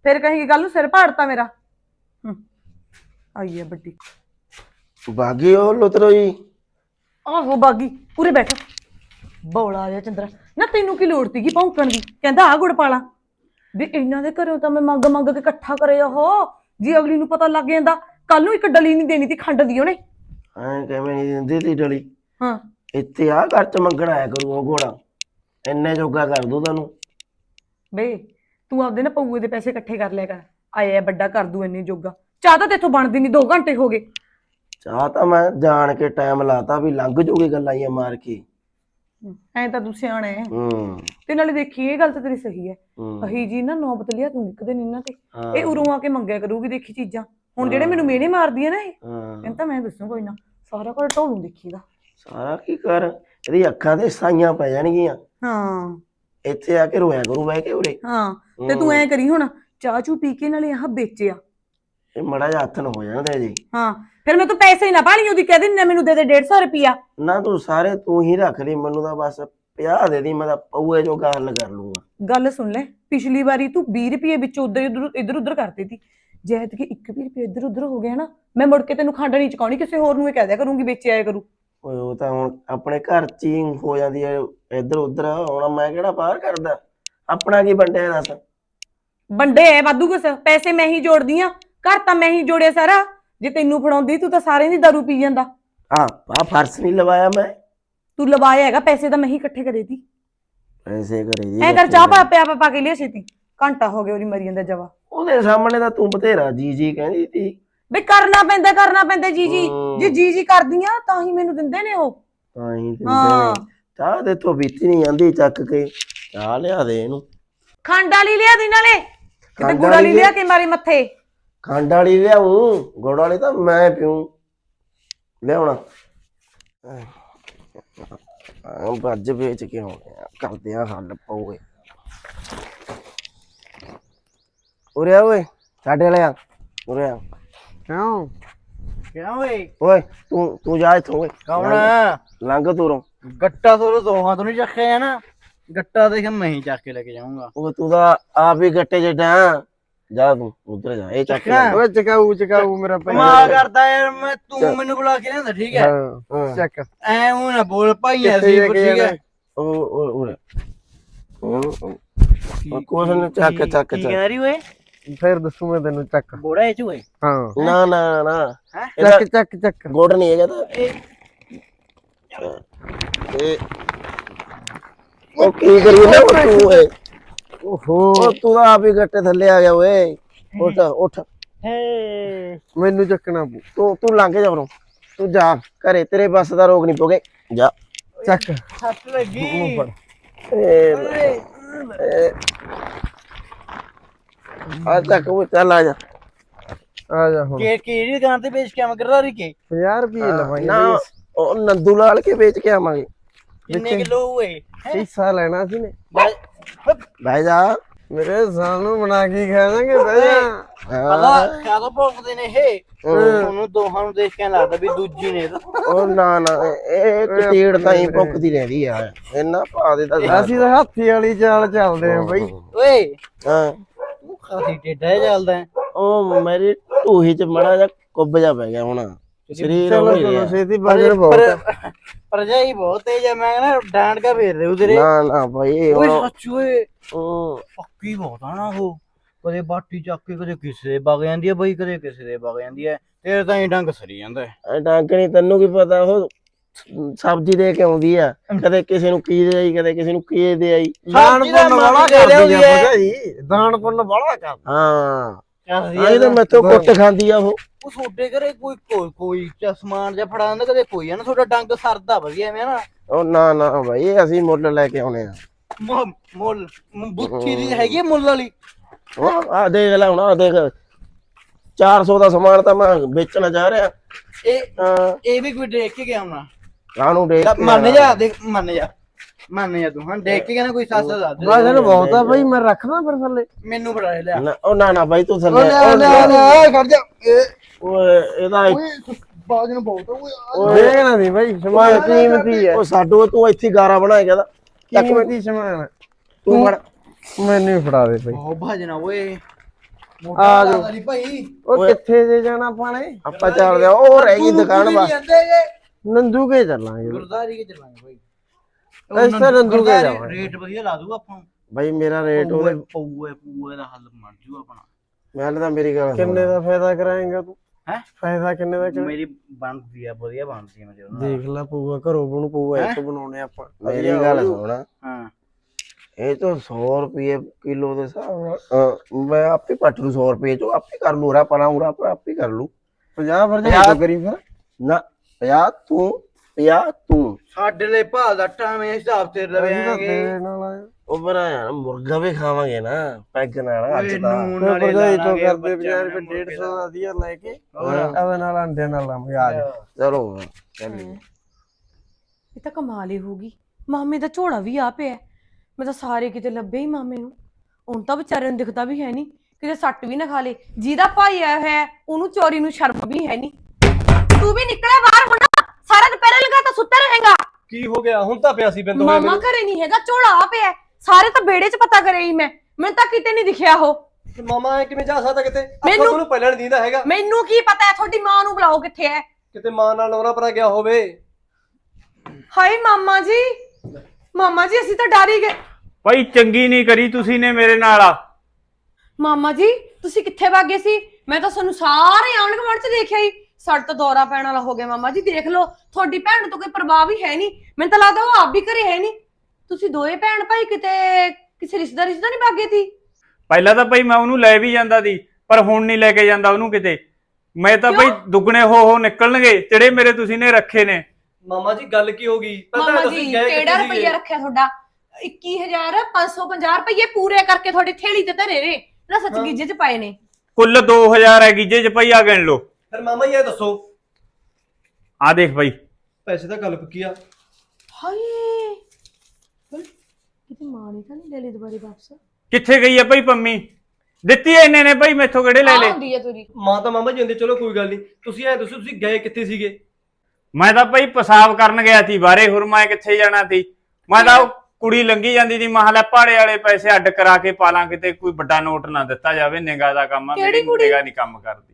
ਫਿਰ ਕਹੇਗੀ ਗੱਲ ਨੂੰ ਸਿਰ ਪਾੜਤਾ ਮੇਰਾ। ਹੂੰ। ਆਈ ਹੈ ਵੱਡੀ। ਬਾਗੀ ਉਹ ਲੁਤਰੋ ਜੀ ਆਹੋ ਬਾਗੀ। ਪੂਰੇ ਬੈਠ। ਬੌਲਾ ਜਾ ਚੰਦਰਾ। ਨਾ ਤੈਨੂੰ ਕੀ ਲੋੜ ਸੀਗੀ ਭੌਂਕਣ ਦੀ? ਕਹਿੰਦਾ ਆ ਗੁੜ ਪਾਲਾ। ਵੀ ਇਹਨਾਂ ਦੇ ਘਰੋਂ ਤਾਂ ਮੈਂ ਮੰਗ ਮੰਗ ਕੇ ਇਕੱਠਾ ਕਰਿਆ ਹੋ ਜੀ ਅਗਲੀ ਨੂੰ ਪਤਾ ਲੱਗ ਜਾਂਦਾ ਕੱਲ ਨੂੰ ਇੱਕ ਡਲੀ ਨਹੀਂ ਦੇਣੀ ਤੀ ਖੰਡ ਦੀ ਉਹਨੇ। ਐਂ ਕਿਵੇਂ ਨਹੀਂ ਦਿੰਦੀ ਤੀ ਡਲੀ? ਹਾਂ। ਇੱਥੇ ਆ ਘਰ ਚ ਮੰਗਣ ਆਇਆ ਕਰੂ ਉਹ ਘੋੜਾ ਇੰਨੇ ਜੋਗਾ ਕਰ ਦੂ ਤੁਹਾਨੂੰ ਬੇ ਤੂੰ ਆਪਦੇ ਨਾ ਪਊਏ ਦੇ ਪੈਸੇ ਇਕੱਠੇ ਕਰ ਲਿਆ ਕਰ। ਆਇਆ ਵੱਡਾ ਕਰ ਦੂ ਇੰਨੇ ਜੋਗਾ। ਚਾਹ ਤਾਂ ਤੇਥੋਂ ਬਣਦੀ ਨਹੀਂ 2 ਘੰਟੇ ਹੋ ਗਏ। ਚਾਹ ਤਾਂ ਮੈਂ ਜਾਣ ਕੇ ਟਾਈਮ ਲਾਤਾ ਵੀ ਲੰਘ ਜੂਗੀ ਗੱਲਾਂ ਹੀ ਮਾਰ ਕੇ। ਐਂ ਤਾਂ ਤੂੰ ਸਿਆਣਾ ਹੈ ਹੂੰ। ਤੇ ਨਾਲੇ ਦੇਖੀ ਇਹ ਗੱਲ ਤਾਂ ਤੇਰੀ ਸਹੀ ਹੈ ਹੂੰ। ਅਹੀ ਜੀ ਨਾ ਨੌਬਤ ਲਿਆ ਤੂੰ ਇੱਕ ਦਿਨ ਇਹਨਾਂ ਤੇ। ਹਾਂ, ਇਹ ਉਰੋਂ ਆ ਕੇ ਮੰਗਿਆ ਕਰੂਗੀ ਦੇਖੀ ਚੀਜ਼ਾਂ। ਹੁਣ ਜਿਹੜੇ ਮੈਨੂੰ ਮੇਨੇ ਮਾਰਦੀ ਹੈ ਨਾ ਇਹ ਹਾਂ। ਇਹਨੂੰ ਤਾਂ ਮੈਂ ਦੱਸੂ ਕੋਈ ਨਾ। ਸਾਰਾ ਕੁਝ ਢੋਲੂ ਦੇਖੀਦਾ ਸਾਰਾ ਕੀ ਕਰ? ਇਹਦੀ ਅੱਖਾਂ ਤੇ ਸਾਈਆਂ ਪੈ ਜਾਣਗੀਆਂ। ਹਾਂ। ਇੱਥੇ ਆ ਕੇ ਰੋਇਆ ਕਰੂ ਬਹਿ ਕੇ ਉਰੇ। ਹਾਂ। ਤੇ ਤੂੰ ਐ ਕਰੀ ਹੁਣ ਚਾਹ ਚੂ ਪੀ ਕੇ ਨਾਲੇ ਆਹ ਵੇਚਿਆ। ਇਹ ਮੜਾ ਜਿਹਾ ਹੱਥ ਨੂੰ ਹੋ ਜਾਂਦਾ ਜੀ। ਹਾਂ। ਫਿਰ ਮੈਂ ਤੂੰ ਪੈਸੇ ਹੀ ਨਾ ਪਾਣੀ ਉਹਦੀ ਕਹਿ ਦਿੰਦੀ ਮੈਨੂੰ ਦੇ ਦੇ 150 ਰੁਪਿਆ ਨਾ ਤੂੰ ਸਾਰੇ ਤੂੰ ਹੀ ਰੱਖ ਲਈ ਮੈਨੂੰ ਤਾਂ ਬਸ 50 ਦੇ ਦੀ ਮੈਂ ਤਾਂ ਪਊਏ ਜੋ ਗੱਲ ਕਰ ਲੂੰਗਾ। ਗੱਲ ਸੁਣ ਲੈ ਪਿਛਲੀ ਵਾਰੀ ਤੂੰ 20 ਰੁਪਏ ਵਿੱਚ ਉਧਰ ਇਧਰ ਇਧਰ ਉਧਰ ਕਰਤੀ ਸੀ ਜੈਤ ਕਿ 1 ਰੁਪਏ ਇਧਰ ਉਧਰ ਹੋ ਗਿਆ ਨਾ ਮੈਂ ਮੁੜ ਕੇ ਤੈਨੂੰ ਖੰਡ ਨਹੀਂ ਚਕਾਉਣੀ ਕਿਸੇ ਹੋਰ ਨੂੰ ਇਹ ਕਹਿ ਦਿਆ ਕਰੂੰਗੀ ਵੇਚ ਆਇਆ ਕਰੂ। ਓਏ ਉਹ ਤਾਂ ਹੁਣ ਆਪਣੇ ਘਰ ਚ ਹੀ ਹੋ ਜਾਂਦੀ ਹੈ ਇੱਧਰ ਉੱਧਰ ਹੁਣ ਮੈਂ ਕਿਹੜਾ ਬਾਹਰ ਕਰਦਾ? ਆਪਣਾ ਕੀ ਵੰਡਿਆ ਦੱਸ? ਬੰਡੇ ਐ ਵਾਧੂ ਕੁਛ ਪੈਸੇ ਮੈਂ ਹੀ ਜੋੜਦੀ ਆ ਘਰ ਤਾਂ ਮੈਂ ਹੀ ਜੋੜਿਆ ਸਾਰਾ। ਜੇ ਤੈਨੂੰ ਫੜਾਉਂਦੀ ਤੂੰ ਤਾਂ ਸਾਰਿਆਂ ਦੀ ਦਾਰੂ ਪੀ ਜਾਂਦਾ। ਆ ਆ ਫਰਸ ਨਹੀਂ ਲਵਾਇਆ ਮੈਂ। ਤੂੰ ਲਵਾਇਆ ਹੈਗਾ ਪੈਸੇ ਤਾਂ ਮੈਂ ਹੀ ਇਕੱਠੇ ਕਰੇ ਤੀ ਐਸੇ ਕਰੇ ਜੀ ਐ ਕਰ ਚਾਹ ਪਾ ਪਿਆ ਪਾ ਕੇ ਲਿਆ ਛੇਤੀ। ਘੰਟਾ ਹੋ ਗਿਆ ਉਹਦੀ ਮਰੀ ਜਾਂਦਾ ਜਵਾ। ਉਹਦੇ ਸਾਹਮਣੇ ਤਾਂ ਤੂੰ ਬਥੇਰਾ ਜੀ ਜੀ ਕਹਿੰਦੀ ਤੀ ਬਈ ਕਰਨਾ ਪੈਂਦਾ ਕਰਨਾ ਪੈਂਦਾ ਜੀ ਜੀ। ਜੇ ਜੀ ਜੀ ਕਰਦੀਆਂ ਤਾਂ ਹੀ ਮੈਨੂੰ ਦਿੰਦੇ ਨੇ ਉਹ। ਤਾਂ ਹੀ ਦਿੰਦੇ ਹਾਂ। ਨੇ। ਚਾਹ ਦੇ ਤੋਂ ਬੀਤੀ ਨਹੀਂ ਜਾਂਦੀ ਚੱਕ ਕੇ। ਚਾਹ ਲਿਆ ਦੇ ਇਹਨੂੰ। ਖੰਡ ਵਾਲੀ ਲਿਆ ਦੀ ਨਾਲੇ। ਕਿਤੇ ਖੰਡ ਗੁੜ ਵਾਲੀ ਵਾਲੀ ਲਿਆ। ਕੇ ਮਾਰੇ ਮੱਥੇ। ਖੰਡ ਵਾਲੀ ਲਿਆਉਂ ਗੁੜ ਵਾਲੀ ਤਾਂ ਮੈਂ ਪੀਉਂ ਲਿਆਉਣਾ। ਆ ਭੱਜ ਵੇਚ ਕੇ ਆਉਣੇ ਆ ਕਰਦੇ ਆ ਹੱਲ ਪਊਏ। ਉਰੇ ਆ ਓਏ ਸਾਡੇ ਵਾਲਿਆ ਉਰੇ ਆ। ਕਿਉਂ? ਕਿਉਂ ਓਏ? ਓਏ ਤੂੰ ਤੂੰ ਜਾ ਇੱਥੋਂ ਓਏ। ਕੌਣ ਲੰਘ- ਤੂਰੋਂ ਗੱਟਾ ਤੋਂ ਦੋਹਾਂ ਤੋਂ ਨਹੀਂ ਚੱਕਿਆ ਜਾਣਾ ਗੱਟਾ ਦੇਖ ਮੈਂ ਹੀ ਚੱਕ ਕੇ ਲੈ ਕੇ ਜਾਊਂਗਾ। ਉਹ ਤੂੰ ਤਾਂ ਆਪ ਹੀ ਗੱਟੇ ਜੱਟਾ ਜਾ ਤੂੰ ਉਧਰ ਜਾ ਇਹ ਚੱਕ ਚੱਕਾਂ। ਓਏ ਚਕਾਊ ਚਕਾਊ ਮੇਰਾ ਕਮਾਲ ਕਰਦਾ ਯਾਰ ਮੈਂ ਤੂੰ ਮੈਨੂੰ ਬੁਲਾ ਕੇ ਲਿਆਂਦਾ ਠੀਕ ਹੈ? ਹਾਂ ਚੱਕ। ਐ ਉਹ ਨਾ ਬੋਲ ਭਾਈ ਲੈ ਕੇ ਠੀਕ ਹੈ? ਉਹ ਉਹ ਉਹ ਉਹ ਕੁਛ ਨੀ, ਚੱਕ ਚੱਕ ਕੀ ਚੱਕ। ਕਹਿ ਰਹੀ ਓਏ? ਫਿਰ ਦੱਸੂ ਮੈਂ ਤੈਨੂੰ ਚੱਕ। ਬੋੜਾ ਇਹ ਚ ਓਏ? ਹਾਂ। ਨਾ ਨਾ ਨਾ। ਚੱਕ ਚੱਕ ਚੱਕ। ਗੁੜ ਨਹੀਂ ਹੈਗਾ ਤਾਂ ਇਹ ਉਹ ਕੀ ਕਰੀ ਨਾ ਤੂੰ ਓਏ ਓਹੋ। ਉਹ ਤੂੰ ਤਾਂ ਆਪ ਹੀ ਗੱਟੇ ਥੱਲੇ ਆ ਗਿਆ ਓਏ। ਉੱਠ ਉੱਠ। ਹੇ। ਮੈਨੂੰ ਚੱਕਣਾ ਪਊ। ਤੂੰ ਤੂੰ ਲੰਘ ਜਾ ਉਰੋਂ। ਤੂੰ ਜਾ ਘਰੇ। ਤੇਰੇ ਬੱਸ ਦਾ ਰੋਗ ਨਹੀਂ ਪੋਗੇ ਜਾ। ਚੱਕ। ਸੱਟ ਲੱਗੀ। ਏ ਆ ਤੱਕ ਉਹ ਚੱਲ ਆ ਜਾ। ਆ ਜਾ ਹੁਣ। ਕੇ ਕਿਹੜੀ ਦੁਕਾਨ ਤੇ ਵੇਚ ਕੇ ਆਵਾਂ ਕਰਦਾ ਰਹੀ ਕੇ 50 ਰੁਪਏ ਲਵਾਂਗੇ ਨਾ ਉਹ ਨੰਦੂ ਲਾਲ ਕੇ ਵੇਚ ਕੇ ਆਵਾਂਗੇ। ਕਿੰਨੇ ਕਿਲੋ ਓਏ ਹਿੱਸਾ ਲੈਣਾ ਸੀ ਨੇ। ਬਹਿ ਜਾ। ਮੇਰੇ ਸਾਨੂੰ ਬਣਾ ਕੇ ਖਾ ਦਾਂਗੇ ਬਹਿ ਜਾ। ਪਤਾ ਕਾਹਦੋਂ ਭੌਂਕਦੇ ਨੇ ਇਹ। ਤੁਹਾਨੂੰ ਦੋਹਾਂ ਨੂੰ ਦੇਖ ਕੇ ਐਂ ਲੱਗਦਾ ਵੀ ਦੂਜੀ ਨੇ ਤਾਂ। ਉਹ ਨਾ ਨਾ ਇਹ ਕਟੀੜ ਤਾਂ ਹੀ ਭੁੱਖਦੀ ਰਹਿੰਦੀ ਆ। ਇੰਨਾ ਪਾ ਦੇ ਤਾਂ ਅਸੀਂ ਤਾਂ ਹਾਥੀ ਵਾਲੀ ਚਾਲ ਚੱਲਦੇ ਆ ਬਈ। ਓਏ ਹਾਂ। ਤੂੰ ਖਾਸੀ ਟੇਡਾ ਜਿਹਾ ਚੱਲਦਾ ਹੈ। ਉਹ ਮੇਰੀ ਢੂਹੀ ਚ ਮੜਾ ਜਾ ਕੁੱਬ ਜਾ ਪੈ ਗਿਆ ਹੁਣ। ਸਰੀਰ ਚਲੋ ਹੋ ਚਲੋ ਗਿਆ ਛੇਤੀ ਬਾਜਰ ਬਹੁਤ। ਪਰ ਪਰਜਾਈ ਬਹੁਤ ਤੇਜ ਹੈ ਮੈਂ ਕਹਿੰਦਾ ਡਾਂਡ ਕਾ ਫੇਰ ਦੇ ਉਧਰੇ। ਨਾ ਨਾ ਭਾਈ ਓਏ ਉਹ ਸੱਚ ਓਏ ਉਹ ਪੱਕੀ ਬਹੁਤ ਆ ਨਾ ਉਹ। ਕਦੇ ਬਾਟੀ ਚੱਕ ਕੇ ਕਦੇ ਕਿਸੇ ਦੇ ਵਗ ਜਾਂਦੀ ਹੈ ਬਈ ਕਦੇ ਕਿਸੇ ਦੇ ਵਗ ਜਾਂਦੀ ਹੈ ਤੇਰੇ ਤਾਂ ਹੀ ਡੰਗ ਸਰੀ ਜਾਂਦਾ ਹੈ। ਡਾਂਗਣੀ ਤੈਨੂੰ ਕੀ ਪਤਾ ਉਹ ਸਬਜ਼ੀ ਦੇ ਕੇ ਆਉਂਦੀ ਆ। ਕਦੇ ਕਿਸੇ ਨੂੰ ਕੀ ਦੇ ਆਈ ਕਦੇ ਕਿਸੇ ਨੂੰ ਕੀ ਦੇ ਆਈ। ਦਾਨ ਪੁੰਨ ਵਾਲਾ ਦੇ ਕਰਦੀ ਆ ਹੈ। ਭਜਾਈ ਦਾਨ ਪੁੰਨ ਵਾਲਾ ਕਰ ਹਾਂ। ਆਈ ਤਾਂ ਮੈਥੋਂ ਕੁੱਟ ਖਾਂਦੀ ਆ ਉਹ। ਉਹ ਛੋਟੇ ਘਰੇ ਕੋਈ ਕੋਈ ਕੋਈ ਚ ਸਮਾਨ ਜਾਂ ਫੜਾ ਦਿੰਦਾ ਕਦੇ ਕੋਈ ਆ ਨਾ ਤੁਹਾਡਾ ਡੰਗ ਸਰਦਾ ਵਧੀਆ ਐਵੇਂ ਨਾ? ਉਹ ਨਾ ਨਾ ਭਾਈ ਅਸੀਂ ਮੁੱਲ ਲੈ ਕੇ ਆਉਣੇ ਆ। ਮੁ- ਮੁੱਲ ਮੁ- ਦੀ ਹੈਗੀ ਮੁੱਲ ਵਾਲੀ? ਉਹ ਆ ਦੇਖ ਲੈ ਹੁਣ ਆ ਦੇਖ। 400 ਦਾ ਸਮਾਨ ਤਾਂ ਮੈਂ ਵੇਚਣਾ ਜਾ ਰਿਹਾ। ਇਹ ਹਾਂ। ਇਹ ਵੀ ਕੋਈ ਦੇਖ ਕੇ ਗਿਆ ਹੁਣਾ? ਕਾਹਨੂੰ ਦੇਖ ਕੇ ਮੰਨ। ਜਾ ਦੇਖ ਮੰਨ ਜਾ। ਮੰਨ ਜਾ ਤੂੰ ਹਾਂ ਦੇਖ ਕੇ ਕਹਿੰਦਾ ਕੋਈ ਸੱਸ ਦੱਸ ਦੇ। ਬਾਜਰ ਬਹੁਤ ਆ ਬਈ ਮੈਂ ਰੱਖਦਾ ਫਿਰ ਥੱਲੇ। ਮੈਨੂੰ ਫੜਾ ਲਿਆ। ਨਾ ਉਹ ਨਾ ਨਾ ਭਾਈ ਤੂੰ ਥੱਲੇ। ਓਏ ਉਹ ਲੈ ਲੈ ਖੜ ਜਾ। ਓਏ ਇਹਦਾ ਬਾਜਨ ਬਹੁਤ ਓਏ ਦੇਖਣਾ ਨਹੀਂ ਬਈ ਸਮਾਨ ਕੀਮਤੀ ਹੈ ਉਹ ਸਾਡੋ ਤੂੰ ਇੱਥੇ ਗਾਰਾ ਬਣਾਏਗਾ ਦਾ ਚੱਕ ਮੈਂ ਕੀਮਤੀ ਸਮਾਨ ਤੂੰ ਫੜ। ਮੈਨੂੰ ਹੀ ਫੜਾ ਦੇ ਬਈ। ਬਹੁਤ ਭਾਜਣਾ ਓਏ। ਆ ਜਾਓ। ਵਾਲੀ ਭਾਈ। ਉਹ ਕਿੱਥੇ ਜੇ ਜਾਣਾ ਪਾਣੇ ਆਪਾਂ ਚੱਲਦੇ ਆ ਉਹ ਰਹਿ ਗਈ ਦੁਕਾਨ ਬਸ। ਨੰਦੂ ਕੇ ਚੱਲਾਂਗੇ। ਗੁਰਦਾਰੀ ਕੇ ਚੱਲਾਂਗੇ ਭਾਈ। ਇਸ ਤਰ੍ਹਾਂ ਨੰਦੂ ਕੇ ਜਾਵਾਂਗੇ। ਰੇਟ ਵਧੀਆ ਲਾ ਦੂਗਾ ਆਪਾਂ। ਨੂੰ ਭਾਈ ਮੇਰਾ ਰੇਟ ਉਹਦੇ ਪਊਏ ਪਊਏ ਦਾ ਹੱਲ ਬਣ ਜੂ ਆਪਣਾ। ਮੈਂ ਤਾਂ ਮੇਰੀ ਗੱਲ ਸੁਣ। ਕਿੰਨੇ ਦਾ ਫਾਇਦਾ ਕਰਾਏਗਾ ਤੂੰ? ਹੈਂ? ਫਾਇਦਾ ਕਿੰਨੇ ਦਾ ਕਰੇ ਮੇਰੀ ਬਣਦੀ ਆ ਵਧੀਆ ਬਣਦੀ ਆ ਮੇਰੇ ਦੇਖ ਲੈ ਪਊਆ ਘਰੋਂ ਬਣੂ ਪਊਆ ਇੱਕ ਬਣਾਉਣੇ ਆਪਾਂ। ਮੇਰੀ ਗੱਲ ਸੁਣ। ਹਾਂ। ਇਹ ਤਾਂ 100 ਰੁਪਏ ਕਿਲੋ ਦੇ ਹਿਸਾਬ ਨਾਲ ਅਹ, ਮੈਂ ਆਪੇ ਪੱਟ ਲੂ 100 ਰੁਪਏ ਚੋਂ ਆਪੇ ਕਰ ਲੂ ਰਾ ਪਰਾਂ ਉਰਾ ਪਰ ਆਪੇ ਕਰ ਲੂ 50 ਫਿਰ ਜਾ ਕਰੀ ਫਿਰ। ਨਾ 50 ਤੂੰ 50 ਤੂੰ। ਸਾਡੇ ਲਈ ਭਾਅ ਦਾ ਟਾਵੇਂ ਹਿਸਾਬ ਤੇ ਲਵੇਂਗੇ। ਉਹ ਬਣਾ ਯਾਰ ਮੁਰਗਾ ਵੀ ਖਾਵਾਂਗੇ ਨਾ ਪੈਗ ਨਾਲ ਅੱਜ ਨਾਲੇ ਭਰਜਾਈ ਤੋਂ ਕਰਦੇ ਬੱਚਿਆਂ 50 ਰੁਪਏ ਨੂੰ 150 ਦਾ ਦੀਆ ਲੈ ਕੇ ਹੋਰ। ਇਹਦੇ ਨਾਲ ਅੰਡੇ ਨਾਲ ਲਾਵਾਂਗੇ ਆ ਜਾ। ਚਲੋ ਚੱਲੀਏ। ਇਹ ਤਾਂ ਕਮਾਲ ਹੀ ਹੋਊਗੀ। ਮਾਮੇ ਦਾ ਝੋਲਾ ਵੀ ਆ ਪਿਆ। ਮੈਂ ਤਾਂ ਸਾਰੇ ਕਿਤੇ ਲੱਭੇ ਹੀ ਮਾਮੇ ਨੂੰ। ਹੁਣ ਤਾਂ ਵਿਚਾਰੇ ਨੂੰ ਦਿਖਦਾ ਵੀ ਹੈ ਨਹੀਂ। ਕਿਤੇ ਸੱਟ ਵੀ ਨਾ ਖਾ ਲੇ। ਜਿਹਦਾ ਭਾਈ ਆਇਆ ਹੋਇਆ ਉਹਨੂੰ ਚੋਰੀ ਨੂੰ ਸ਼ਰਮ ਵੀ ਹੈ ਨਹੀਂ। ਤੂੰ ਵੀ ਨਿਕਲਿਆ ਬਾਹਰ ਹੁਣ। ਦੁਪਹਿਰ ਲਗਾ ਤਾਂ ਸੁੱਤਾ ਰਹੇਗਾ। ਕੀ ਹੋ ਗਿਆ? ਹੁਣ ਤਾਂ ਪਿਆ ਸੀ ਬਿੰਦੂ ਮਾਮਾ ਘਰੇ ਨਹੀਂ ਹੈਗਾ ਝੋਲਾ ਆ ਪਿਆ ਹੈ। ਸਾਰੇ ਤਾਂ ਬੇੜੇ 'ਚ ਪਤਾ ਕਰਿਆ ਹੀ ਮੈਂ। ਮੈਨੂੰ ਤਾਂ ਕਿਤੇ ਨਹੀਂ ਦਿਖਿਆ ਉਹ। ਮਾਮਾ ਐ ਕਿਵੇਂ ਜਾ ਸਕਦਾ ਕਿਤੇ? ਆਪਾਂ ਮੈਨੂੰ- ਨੂੰ ਪਹਿਲਾਂ ਨਹੀਂ ਦਿੰਦਾ ਹੈਗਾ। ਮੈਨੂੰ ਕੀ ਪਤਾ ਹੈ ਤੁਹਾਡੀ ਮਾਂ ਨੂੰ ਬੁਲਾਓ ਕਿੱਥੇ ਹੈ। ਕਿਤੇ ਮਾਂ ਨਾਲ ਨੌਰਾ ਪਰਾ ਗਿਆ ਹੋਵੇ। ਹਾਏ ਮਾਮਾ ਜੀ। ਮਾਮਾ ਜੀ ਅਸੀਂ ਤਾਂ ਡਰ ਹੀ ਗਏ। ਭਾਈ ਚੰਗੀ ਨਹੀਂ ਕਰੀ ਤੁਸੀਂ ਨੇ ਮੇਰੇ ਨਾਲ ਆ। ਮਾਮਾ ਜੀ ਤੁਸੀਂ ਕਿੱਥੇ ਭਾਗੇ ਸੀ? ਮੈਂ ਤਾਂ ਤੁਹਾਨੂੰ ਸਾਰੇ ਆਉਣ ਗੁਆਂਢ ਚ ਦੇਖਿਆ ਹੀ। ਸਾਡਾ ਤਾਂ ਦੌਰਾ ਪੈਣ ਵਾਲਾ ਹੋ ਗਿਆ ਮਾਮਾ ਜੀ ਦੇਖ ਲਓ ਤੁਹਾਡੀ ਭੈਣ ਤਾਂ ਕੋਈ ਪ੍ਰਭਾਵ ਹੀ ਹੈ ਨਹੀਂ। ਮੈਨੂੰ ਤਾਂ ਲੱਗਦਾ ਉਹ ਆਪ ਵੀ ਘਰੇ ਹੈ ਨਹੀਂ। ਤੁਸੀਂ ਦੋਏ ਭੈਣ ਭਾਈ ਕਿਤੇ ਕਿਸੇ ਰਿਸ਼ਤੇਦਾਰ ਰਿਸ਼ਤਾ ਨਹੀਂ ਭਾਗੇ ਸੀ? ਪਹਿਲਾਂ ਤਾਂ ਭਾਈ ਮੈਂ ਉਹਨੂੰ ਲੈ ਵੀ ਜਾਂਦਾ ਸੀ ਪਰ ਹੁਣ ਨਹੀਂ ਲੈ ਕੇ ਜਾਂਦਾ ਉਹਨੂੰ ਕਿਤੇ। ਮੈਂ ਤਾਂ ਭਾਈ ਦੁੱਗਣੇ ਹੋ ਹੋ ਨਿਕਲਣਗੇ ਜਿਹੜੇ ਮੇਰੇ ਤੁਸੀਂ ਨੇ ਰੱਖੇ ਨੇ। ਮਾਮਾ ਜੀ ਗੱਲ ਕੀ ਹੋ ਗਈ? ਪਤਾ ਮਾਮਾ ਤੁਸੀਂ ਜੀ ਗਏ ਕਿਹੜਾ ਕਿੱਥੇ ਰੁਪਈਆ ਸੀਗੇ? ਰੱਖਿਆ ਤੁਹਾਡਾ? 21550 ਰੁਪਏ ਪੂਰੇ ਕਰਕੇ ਤੁਹਾਡੀ ਥੇਲੀ ਤੇ ਧਰੇ ਨੇ। ਨਾ ਸੱਚ ਹਾਂ। ਗਿੱਜੇ ਚ ਪਾਏ ਨੇ। ਕੁੱਲ 2000 ਹੈ ਗੀਜੇ ਚ ਭਾਈ ਆ ਗਿਣ ਲਓ। ਫਿਰ ਮਾਮਾ ਜੀ ਇਹ ਦੱਸੋ। ਆ ਦੇਖ ਭਾਈ ਪੈਸੇ ਤਾਂ ਗੱਲ ਪੱਕੀ ਆ। ਹਾਏ। ਕਿਤੇ ਮਾਂ ਨੇ ਤਾਂ ਨਹੀਂ ਲੈ ਲਈ ਦੁਬਾਰੇ ਵਾਪਸ? ਕਿੱਥੇ ਗਈ ਹੈ ਭਾਈ ਪੰਮੀ? ਦਿੱਤੀ ਐ ਇਹਨੇ ਨੇ ਭਾਈ ਮੈਥੋਂ ਕਿਹੜੇ ਲੈ ਆ ਲੈ ਹੁੰਦੀ ਹੈ ਤੁਰੀ। ਮਾਂ ਤਾਂ ਮਾਮਾ ਜੀ ਹੁੰਦੇ ਚਲੋ ਕੋਈ ਗੱਲ ਨਹੀਂ। ਤੁਸੀਂ ਐ ਦੱਸੋ ਤੁਸੀਂ ਗਏ ਕਿੱਥੇ ਸੀਗੇ? ਮੈਂ ਤਾਂ ਭਾਈ ਪਿਸ਼ਾਬ ਕਰਨ ਗਿਆ ਸੀ ਬਾਰੇ ਹੋਰ ਮੈਂ ਕਿੱਥੇ ਜਾਣਾ ਸੀ। ਮੈਂ ਤਾਂ ਉਹ ਕੁੜੀ ਲੰਗੀ ਜਾਂਦੀ ਸੀ ਮਹਲਾ ਪਹਾੜੇ ਵਾਲੇ ਪੈਸੇ ਅੱਡ ਕਰਾ ਕੇ ਪਾਲਾਂ ਕਿਤੇ ਕੋਈ ਵੱਡਾ ਨੋਟ ਨਾ ਦਿੱਤਾ ਜਾਵੇ ਨਿਗਾ ਦਾ ਕੰਮ ਆ ਕਿਹੜੀ ਮੇਰੀ ਕੁੜੀ? ਨਿਗਾ ਨਹੀਂ ਕੰਮ ਕਰਦੀ।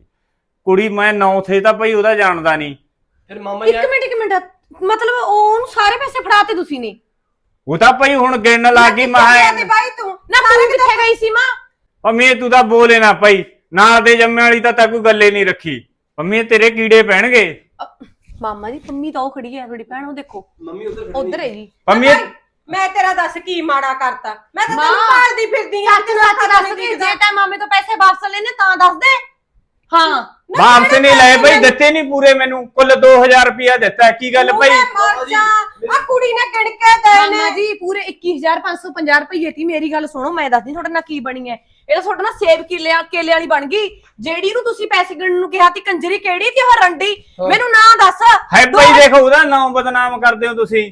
ਕੁੜੀ ਮੈਂ ਨੌ ਥੇ ਤਾਂ ਭਾਈ ਉਹਦਾ ਜਾਣਦਾ ਨਹੀਂ। ਫਿਰ ਮਾਮਾ ਜੀ ਇੱਕ ਮਿੰਟ ਇੱਕ ਮਿੰਟ। ਮਤਲਬ ਉਹਨੂੰ ਸਾਰੇ ਪੈਸੇ ਫੜਾਤੇ ਤੁਸੀਂ ਨੇ? ਉਹ ਤਾਂ ਭਾਈ ਹੁਣ ਗਿਣਨ ਲੱਗ ਗਈ ਮੈਂ ਤੇ ਬਾਈ ਤੂੰ? ਨਾ ਤੂੰ ਕਿੱਥੇ ਗਈ ਸੀ ਮਾਂ? ਪੰਮੀ ਤੂੰ ਤਾਂ ਬੋਲੇ ਨਾ ਭਾਈ। ਨਾਲ ਦੇ ਜੰਮੇ ਵਾਲੀ ਤਾਂ ਤਾਂ ਕੋਈ ਗੱਲੇ ਨਹੀਂ ਰੱਖੀ। ਪੰਮੀ ਤੇਰੇ ਕੀੜੇ ਪੈਣਗੇ। ਮਾਮਾ ਜੀ ਪੰਮੀ ਤਾਂ ਉਹ ਖੜੀ ਹੈ ਤੁਹਾਡੀ ਭੈਣ ਉਹ ਦੇਖੋ। ਮੰਮੀ ਉਧਰ ਉਧਰ ਹੈ ਜੀ। ਪੰਮੀ ਮੈਂ ਤੇਰਾ ਦੱਸ ਕੀ ਮਾੜਾ ਕਰਤਾ। ਮੈਂ ਤਾਂ ਮਾਂ, ਤੈਨੂੰ ਭਾਲਦੀ ਫਿਰਦੀ ਆ ਸੱਚ ਸੱਚ ਦੱਸ ਦੇ ਜੇ ਤਾਂ ਮਾਮੇ ਤੋਂ ਪੈਸੇ ਵਾਪਸ ਲੈਣੇ ਤਾਂ ਦੱਸ ਦੇ। ਹਾਂ। ਵਾਪਸ ਨਹੀਂ ਲਏ ਭਾਈ ਦਿੱਤੇ ਨਹੀਂ ਪੂਰੇ ਮੈਨੂੰ ਕੁੱਲ 2000 ਰੁਪਇਆ ਦਿੱਤਾ ਕੀ ਗੱਲ ਭਾਈ ਆ ਕੁੜੀ ਨੇ ਗਿਣ ਕੇ ਦੇ ਮਾਮਾ ਨੇ। ਜੀ ਪੂਰੇ 21550 ਰੁਪਏ ਤੀ ਮੇਰੀ ਗੱਲ ਸੁਣੋ ਮੈਂ ਦੱਸਦੀ ਤੁਹਾਡੇ ਨਾਲ ਕੀ ਬਣੀ ਹੈ ਇਹ ਤਾਂ ਤੁਹਾਡੇ ਨਾਲ ਸੇਬ ਕੇਲੇ ਕੇਲੇ ਵਾਲੀ ਬਣ ਗਈ। ਜਿਹੜੀ ਨੂੰ ਤੁਸੀਂ ਪੈਸੇ ਗਿਣਨ ਨੂੰ ਕਿਹਾ ਤੀ ਕੰਜਰੀ ਕਿਹੜੀ ਤੀ ਉਹ ਰੰਡੀ? ਮੈਨੂੰ ਨਾਂ ਦੱਸ। ਹੈ ਭਾਈ ਦੇਖੋ ਉਹਦਾ ਨਾਮ ਬਦਨਾਮ ਕਰਦੇ ਹੋ ਤੁਸੀਂ।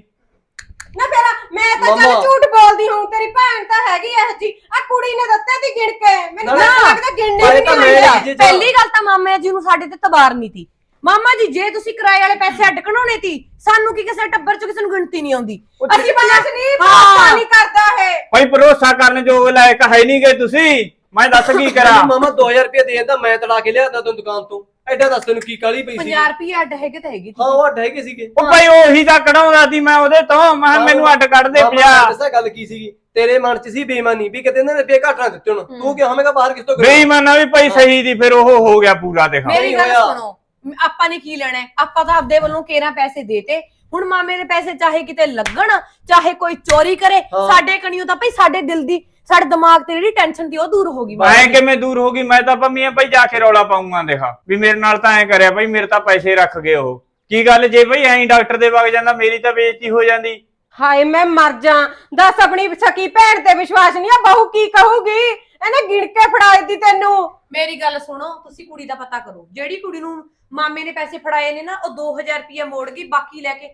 ਨਾ ਫੇਰ ਮੈਂ ਤਾਂ ਚੱਲ। ਝੂਠ ਬੋਲਦੀ ਹਾਂ ਤੇਰੀ ਭੈਣ ਤਾਂ ਹੈਗੀ ਐ ਜੀ ਆ ਕੁੜੀ ਨੇ ਦਿੱਤੇ ਤੀ ਗਿਣ ਕੇ ਮੈਨੂੰ ਨਾ, ਤਾਂ ਲੱਗਦਾ ਗਿਣਨੇ ਵੀ ਤਾਂ ਨਹੀਂ ਮੈਂ- ਜੇ ਜਾ- ਪਹਿਲੀ ਗੱਲ ਤਾਂ ਮਾਮਾ ਜੀ ਨੂੰ ਸਾਡੇ ਤੇ ਤਬਾਰ ਨਹੀਂ ਤੀ ਮਾਮਾ ਜੀ ਜੇ ਤੁਸੀਂ ਕਿਰਾਏ ਵਾਲੇ ਪੈਸੇ ਅੱਡ ਕਢਾਉਣੇ ਤੀ ਸਾਨੂੰ ਕੀ ਕਿਸੇ ਟੱਬਰ ਚ ਕਿਸੇ ਨੂੰ ਗਿਣਤੀ ਨਹੀਂ ਆਉਂਦੀ। ਅਸੀਂ ਬਾਸ ਨਹੀਂ ਹਾਂ। ਭਰੋਸਾ ਨਹੀਂ ਕਰਦਾ ਹੈ ਭਾਈ ਭਰੋਸਾ ਕਰਨ ਯੋਗ ਲਾਇਕ ਹੈ ਨਹੀਂ ਗਏ ਤੁਸੀਂ। ਮੈਂ ਦੱਸ ਕੀ ਕਰਾਂ? ਮਾਮਾ 2000 ਰੁਪਏ ਦੇ ਦਿੰਦਾ ਮੈਂ ਤੜਾ ਕੇ ਲਿਆਦਾ ਤੈਨੂੰ ਦੁਕਾਨ ਤੋਂ। ਐਡਾ ਦੱਸ ਤੈਨੂੰ ਕੀ ਕਾਲੀ ਪਈ ਸੀ 50 ਰੁਪਏ ਅੱਡ ਹੈਗੇ ਤਾਂ ਹੈਗੀ ਹਾਂ ਉਹ ਅੱਡ ਹੈਗੇ ਸੀਗੇ। ਉਹ ਭਾਈ ਉਹੀ ਤਾਂ ਕਢਾਉਂਦਾ ਸੀ ਮੈਂ ਉਹਦੇ ਤੋਂ। ਮੈਂ ਕਿਹਾ ਮੈਨੂੰ ਅੱਡ ਕੱਢ ਦੇ ਮਾਮਾ, 50 ਮੈਂ ਦੱਸਾਂ ਗੱਲ ਕੀ ਸੀਗੀ? ਤੇਰੇ ਮਨ 'ਚ ਸੀ ਬੇਈਮਾਨੀ ਵੀ ਕਿਤੇ ਇਹਨਾਂ ਨੇ ਰੁਪਏ ਘੱਟ ਨਾ ਦਿੱਤੇ ਹੁਣ। ਤੂੰ ਕਿਹਾ ਮੈਂ ਕਿਹਾ ਬਾਹਰ ਕਿਸ ਤੋਂ ਕਰਾਂ? ਬੇਈਮਾਨਾ ਵੀ ਭਾਈ ਸਹੀ ਦੀ ਫਿਰ ਉਹ ਹੋ ਗਿਆ ਪੂਰਾ ਦੇਖਾ। ਮੇਰੀ ਗੱਲ। ਸੁਣੋ। ਆਪਾਂ ਨੇ ਕੀ ਲੈਣਾ ਹੈ? ਆਪਾਂ ਤਾਂ ਆਪਦੇ ਵੱਲੋਂ ਕੇਰਾ ਪੈਸੇ ਦੇਤੇ। ਹੁਣ ਮਾਮੇ ਦੇ ਪੈਸੇ ਚਾਹੇ ਕਿਤੇ ਲੱਗਣ ਚਾਹੇ ਕੋਈ ਚੋਰੀ ਕਰੇ। ਸਾਡੇ ਕਣੀਓ ਤਾਂ ਭਾਈ ਸਾਡੇ ਦਿਲ ਦੀ ਸਾਡੇ ਦਿਮਾਗ ਤੇ ਜਿਹੜੀ ਟੈਨਸ਼ਨ ਤੀ ਉਹ ਦੂਰ ਹੋ ਗਈ ਮੈਂ ਕਿਵੇਂ ਦੂਰ ਹੋ ਗਈ? ਮੈਂ ਤਾਂ ਪੰਮੀਆਂ ਭਾਈ ਜਾ ਕੇ ਰੌਲਾ ਪਾਉਂਗਾ ਦੇਖਾ। ਵੀ ਮੇਰੇ ਨਾਲ ਤਾਂ ਐ ਕਰਿਆ ਭਾਈ ਮੇਰੇ ਤਾਂ ਪੈਸੇ ਰੱਖ ਗਏ ਉਹ। ਕੀ ਗੱਲ ਜੇ ਭਾਈ ਐਂ ਡਾਕਟਰ ਦੇ ਵਗ ਜਾਂਦਾ ਮੇਰੀ ਤਾਂ ਬੇਇੱਜ਼ਤੀ ਹੋ ਜਾਂਦੀ। ਹਾਏ ਮੈਂ ਮਰ ਜਾ। ਦੱਸ ਆਪਣੀ ਸਕੀ ਭੈਣ ਤੇ ਵਿਸ਼ਵਾਸ ਨਹੀਂ ਆ ਬਹੂ ਕੀ ਕਹੂਗੀ? ਇਹਨੇ ਗਿਣ ਕੇ ਫੜਾਈ ਦੀ ਤੈਨੂੰ। ਮੇਰੀ ਗੱਲ ਸੁਣੋ ਤੁਸੀਂ ਕੁੜੀ ਦਾ ਪਤਾ ਕਰੋ। ਜਿਹੜੀ ਕੁੜੀ ਨੂੰ ਮਾਮੇ ਨੇ ਪੈਸੇ ਫੜਾਏ ਨੇ ਨਾ ਉਹ 2000 ਰੁਪਏ ਮੋੜ ਗਈ ਬਾਕੀ ਲੈ ਕੇ।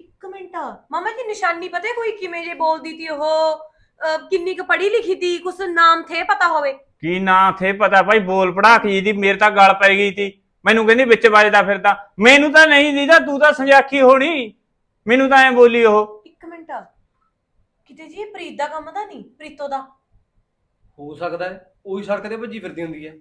ਇੱਕ ਮਿੰਟ ਮਾਮਾ ਜੀ ਨਿਸ਼ਾਨੀ ਪਤਾ ਕੋਈ ਕਿਵੇਂ ਜੇ ਬੋਲਦੀ ਤੀ ਉਹ? ਅਹ, ਕਿੰਨੀ ਕੁ ਪੜ੍ਹੀ ਲਿਖੀ ਤੀ ਕੁਛ ਨਾਮ ਥੇ ਪਤਾ ਹੋਵੇ? ਕੀ ਨਾ ਥੇ ਪਤਾ? ਭਾਈ ਬੋਲ ਪੜਾਕ ਜੀ ਦੀ ਮੇਰੇ ਤਾਂ ਗਲ ਪੈ ਗਈ ਸੀ ਮੈਨੂੰ ਕਹਿੰਦੀ ਵਿੱਚ ਵੱਜਦਾ ਫਿਰਦਾ। ਮੈਨੂੰ ਤਾਂ ਨਹੀਂ ਦੀਦਾ ਤੂੰ ਤਾਂ ਸੰਜਾਖੀ ਹੋਣੀ। ਮੈਨੂੰ ਤਾਂ ਐ ਬੋਲੀ ਉਹ। ਇੱਕ ਮਿੰਟ। ਕਿਤੇ ਜੀ ਇਹ ਪ੍ਰੀਤ ਦਾ ਕੰਮ ਤਾਂ ਨਹੀਂ? ਪ੍ਰੀਤੋ ਦਾ? ਹੋ ਸਕਦਾ ਹੈ। ਉਹੀ ਸੜਕ ਤੇ ਭੱਜੀ ਫਿਰਦੀ ਹੁੰਦੀ ਹੈ।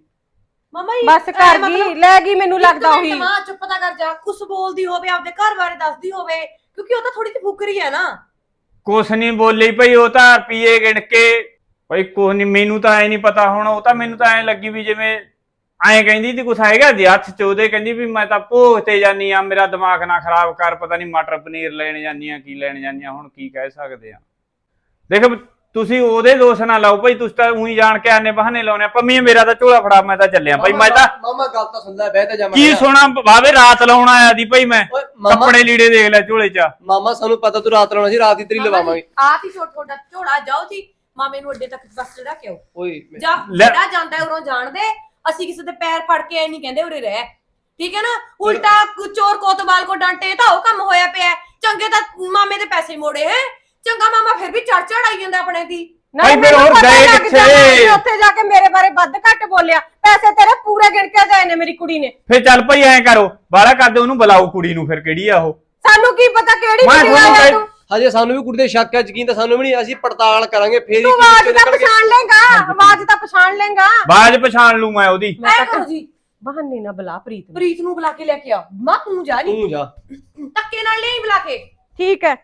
ਮਮਾ ਜੀ ਬਸ ਕਰ ਮਤਲਬ ਗਈ ਲੈ ਗਈ ਮੈਨੂੰ ਲੱਗਦਾ ਉਹੀ। ਮਾਂ ਚੁੱਪ ਤਾਂ ਕਰ ਜਾ। ਕੁਛ ਬੋਲਦੀ ਹੋਵੇ ਆਪਦੇ ਘਰ ਬਾਰੇ ਦੱਸਦੀ ਹੋਵੇ। ਕਿਉਂਕਿ ਉਹ ਤਾਂ ਥੋੜੀ ਜਿਹੀ ਫੁਕਰੀ ਹੈ ਨਾ। ਕੁਛ ਨਹੀਂ ਬੋਲੀ ਭਾਈ ਉਹ ਤਾਂ ਰੁਪਈਏ ਗਿਣ ਕੇ। ਭਾਈ ਕੁਛ ਨਹੀਂ, ਮੈਨੂੰ ਤਾਂ ਐ ਨਹੀਂ ਪਤਾ ਹੁਣ, ਉਹ ਤਾਂ ਮੈਨੂੰ ਤਾਂ ਐ ਲੱਗੀ ਵੀ ਜਿਵੇਂ ਐਂ ਕਹਿੰਦੀ ਸੀ ਕੁਛ ਹੈਗਾ ਦੀ ਹੱਥ ਚ, ਉਹਦੇ ਕਹਿੰਦੀ ਵੀ ਮੈਂ ਤਾਂ ਭੋਗ ਤੇ ਜਾਨੀ ਆ, ਮੇਰਾ ਦਿਮਾਗ ਨਾ ਖਰਾਬ ਕਰ, ਪਤਾ ਨਹੀਂ ਮਟਰ ਪਨੀਰ ਲੈਣ ਜਾਨੀ ਆ, ਕੀ ਲੈਣ ਜਾਨੀ ਆ, ਹੁਣ ਕੀ ਕਹਿ ਸਕਦੇ ਆ। ਦੇਖ ਤੁਸੀਂ ਉਹਦੇ ਦੋਸ਼ ਨਾ ਲਾਓ ਭਾਈ ਤੁਸੀਂ ਤਾਂ ਉਹੀ ਜਾਣ ਕੇ ਆਨੇ ਬਹਾਨੇ ਲਾਉਨੇ ਆ। ਪੰਮੀ ਮੇਰਾ ਤਾਂ ਝੋਲਾ ਫੜਾ ਮੈਂ ਤਾਂ ਚੱਲਿਆ। ਭਾਈ ਮੈਂ ਤਾਂ ਮਾਮਾ ਗੱਲ ਤਾਂ ਸੁਣ ਲੈ ਬਹਿ ਤਾਂ ਜਾ ਮੈਂ ਕੀ। ਸੋਣਾ ਬਾਵੇ ਰਾਤ ਲਾਉਣ ਆਇਆ ਦੀ ਭਾਈ ਮੈਂ। ਕੱਪੜੇ ਲੀੜੇ ਦੇਖ ਲੈ ਝੋਲੇ ਚ। ਮਾਮਾ ਸਾਨੂੰ ਪਤਾ ਤੂੰ ਰਾਤ ਲਾਉਣਾ ਸੀ ਰਾਤ ਦੀ ਤਰੀ ਲਵਾਵਾਂਗੇ। ਆਪ ਹੀ ਛੋਟ ਛੋਟਾ ਝੋੜਾ ਜਾਓ ਜੀ। ਮਾਮੇ ਨੂੰ ਅੱਡੇ ਤੱਕ ਬਸ ਚੜਾ ਕੇ ਆਓ। ਓਏ ਜਾ ਜਿਹੜਾ ਜਾਂਦਾ ਹੈ ਉਰੋਂ ਜਾਣ ਦੇ ਅਸੀਂ ਕਿਸੇ ਦੇ ਪੈਰ ਫੜ ਕੇ ਐ ਨਹੀਂ ਕਹਿੰਦੇ ਉਰੇ ਰਹਿ। ਠੀਕ ਹੈ ਨਾ? ਉਲਟਾ ਚੋਰ ਕੋਤਵਾਲ ਕੋ ਡਾਂਟੇ ਤਾਂ ਉਹ ਕੰਮ ਹੋਇਆ ਪਿਆ ਹੈ। ਚੰਗੇ ਤਾਂ ਮਾਮੇ ਦੇ ਪੈਸੇ ਮੋੜੇ ਹੈ। ਚੰਗਾ ਮਾਮਾ ਫਿਰ ਵੀ ਚੜ ਚੜ ਆਈ ਜਾਂਦਾ ਆਪਣੇ ਦੀ। ਭਾਈ ਫਿਰ ਹੋਰ ਗਏ ਕਿੱਥੇ? ਉੱਥੇ ਜਾ ਕੇ ਮੇਰੇ ਬਾਰੇ ਵੱਧ ਘੱਟ ਬੋਲਿਆ। ਪੈਸੇ ਤੇਰੇ ਪੂਰੇ ਗਿਣ ਕੇ ਦੇ ਨੇ ਮੇਰੀ ਕੁੜੀ ਨੇ। ਫਿਰ ਚੱਲ ਭਾਈ ਐਂ ਕਰੋ ਬਾਹਲਾ ਕਰਦੇ ਉਹਨੂੰ ਬੁਲਾਓ ਕੁੜੀ ਨੂੰ ਫਿਰ ਕਿਹੜੀ ਆ ਉਹ? ਸਾਨੂੰ ਕੀ ਪਤਾ ਕਿਹੜੀ ਮੈਂ ਕੁੜੀ ਤੁਹਾਨੂੰ ਆਇਆ ਕਹਿ- ਤੂੰ? ਹਜੇ ਸਾਨੂੰ ਵੀ ਕੁੜੀ ਦੇ ਸ਼ੱਕ ਹੈ ਯਕੀਨ ਤਾਂ ਸਾਨੂੰ ਵੀ ਨਹੀਂ ਅਸੀਂ ਪੜਤਾਲ ਕਰਾਂਗੇ ਫੇਰ ਹੀ ਤੂੰ ਕੀ ਆਵਾਜ਼ ਨਿਕਲ ਤਾਂ ਨਿਕਲ ਕੇ ਪਛਾਣ ਲੇਗਾ ਆਵਾਜ਼ ਤਾਂ ਪਛਾਣ ਲੇਗਾ ਬਾਜ ਪਛਾਣ ਲੂ ਮੈਂ ਉਹਦੀ। ਐ ਕਰੋ ਜੀ ਬਹਾਨੇ ਨਾ ਬੁਲਾ ਪ੍ਰੀਤ ਨੂੰ। ਪ੍ਰੀਤ ਨੂੰ ਬੁਲਾ ਕੇ ਲੈ ਕੇ ਆ ਮਾਂ ਤੂੰ ਜਾ ਨਹੀਂ ਤੂੰ ਜਾ। ਧੱਕੇ ਨਾਲ ਨਹੀਂ ਬੁਲਾ ਕੇ। ਠੀਕ ਹੈ।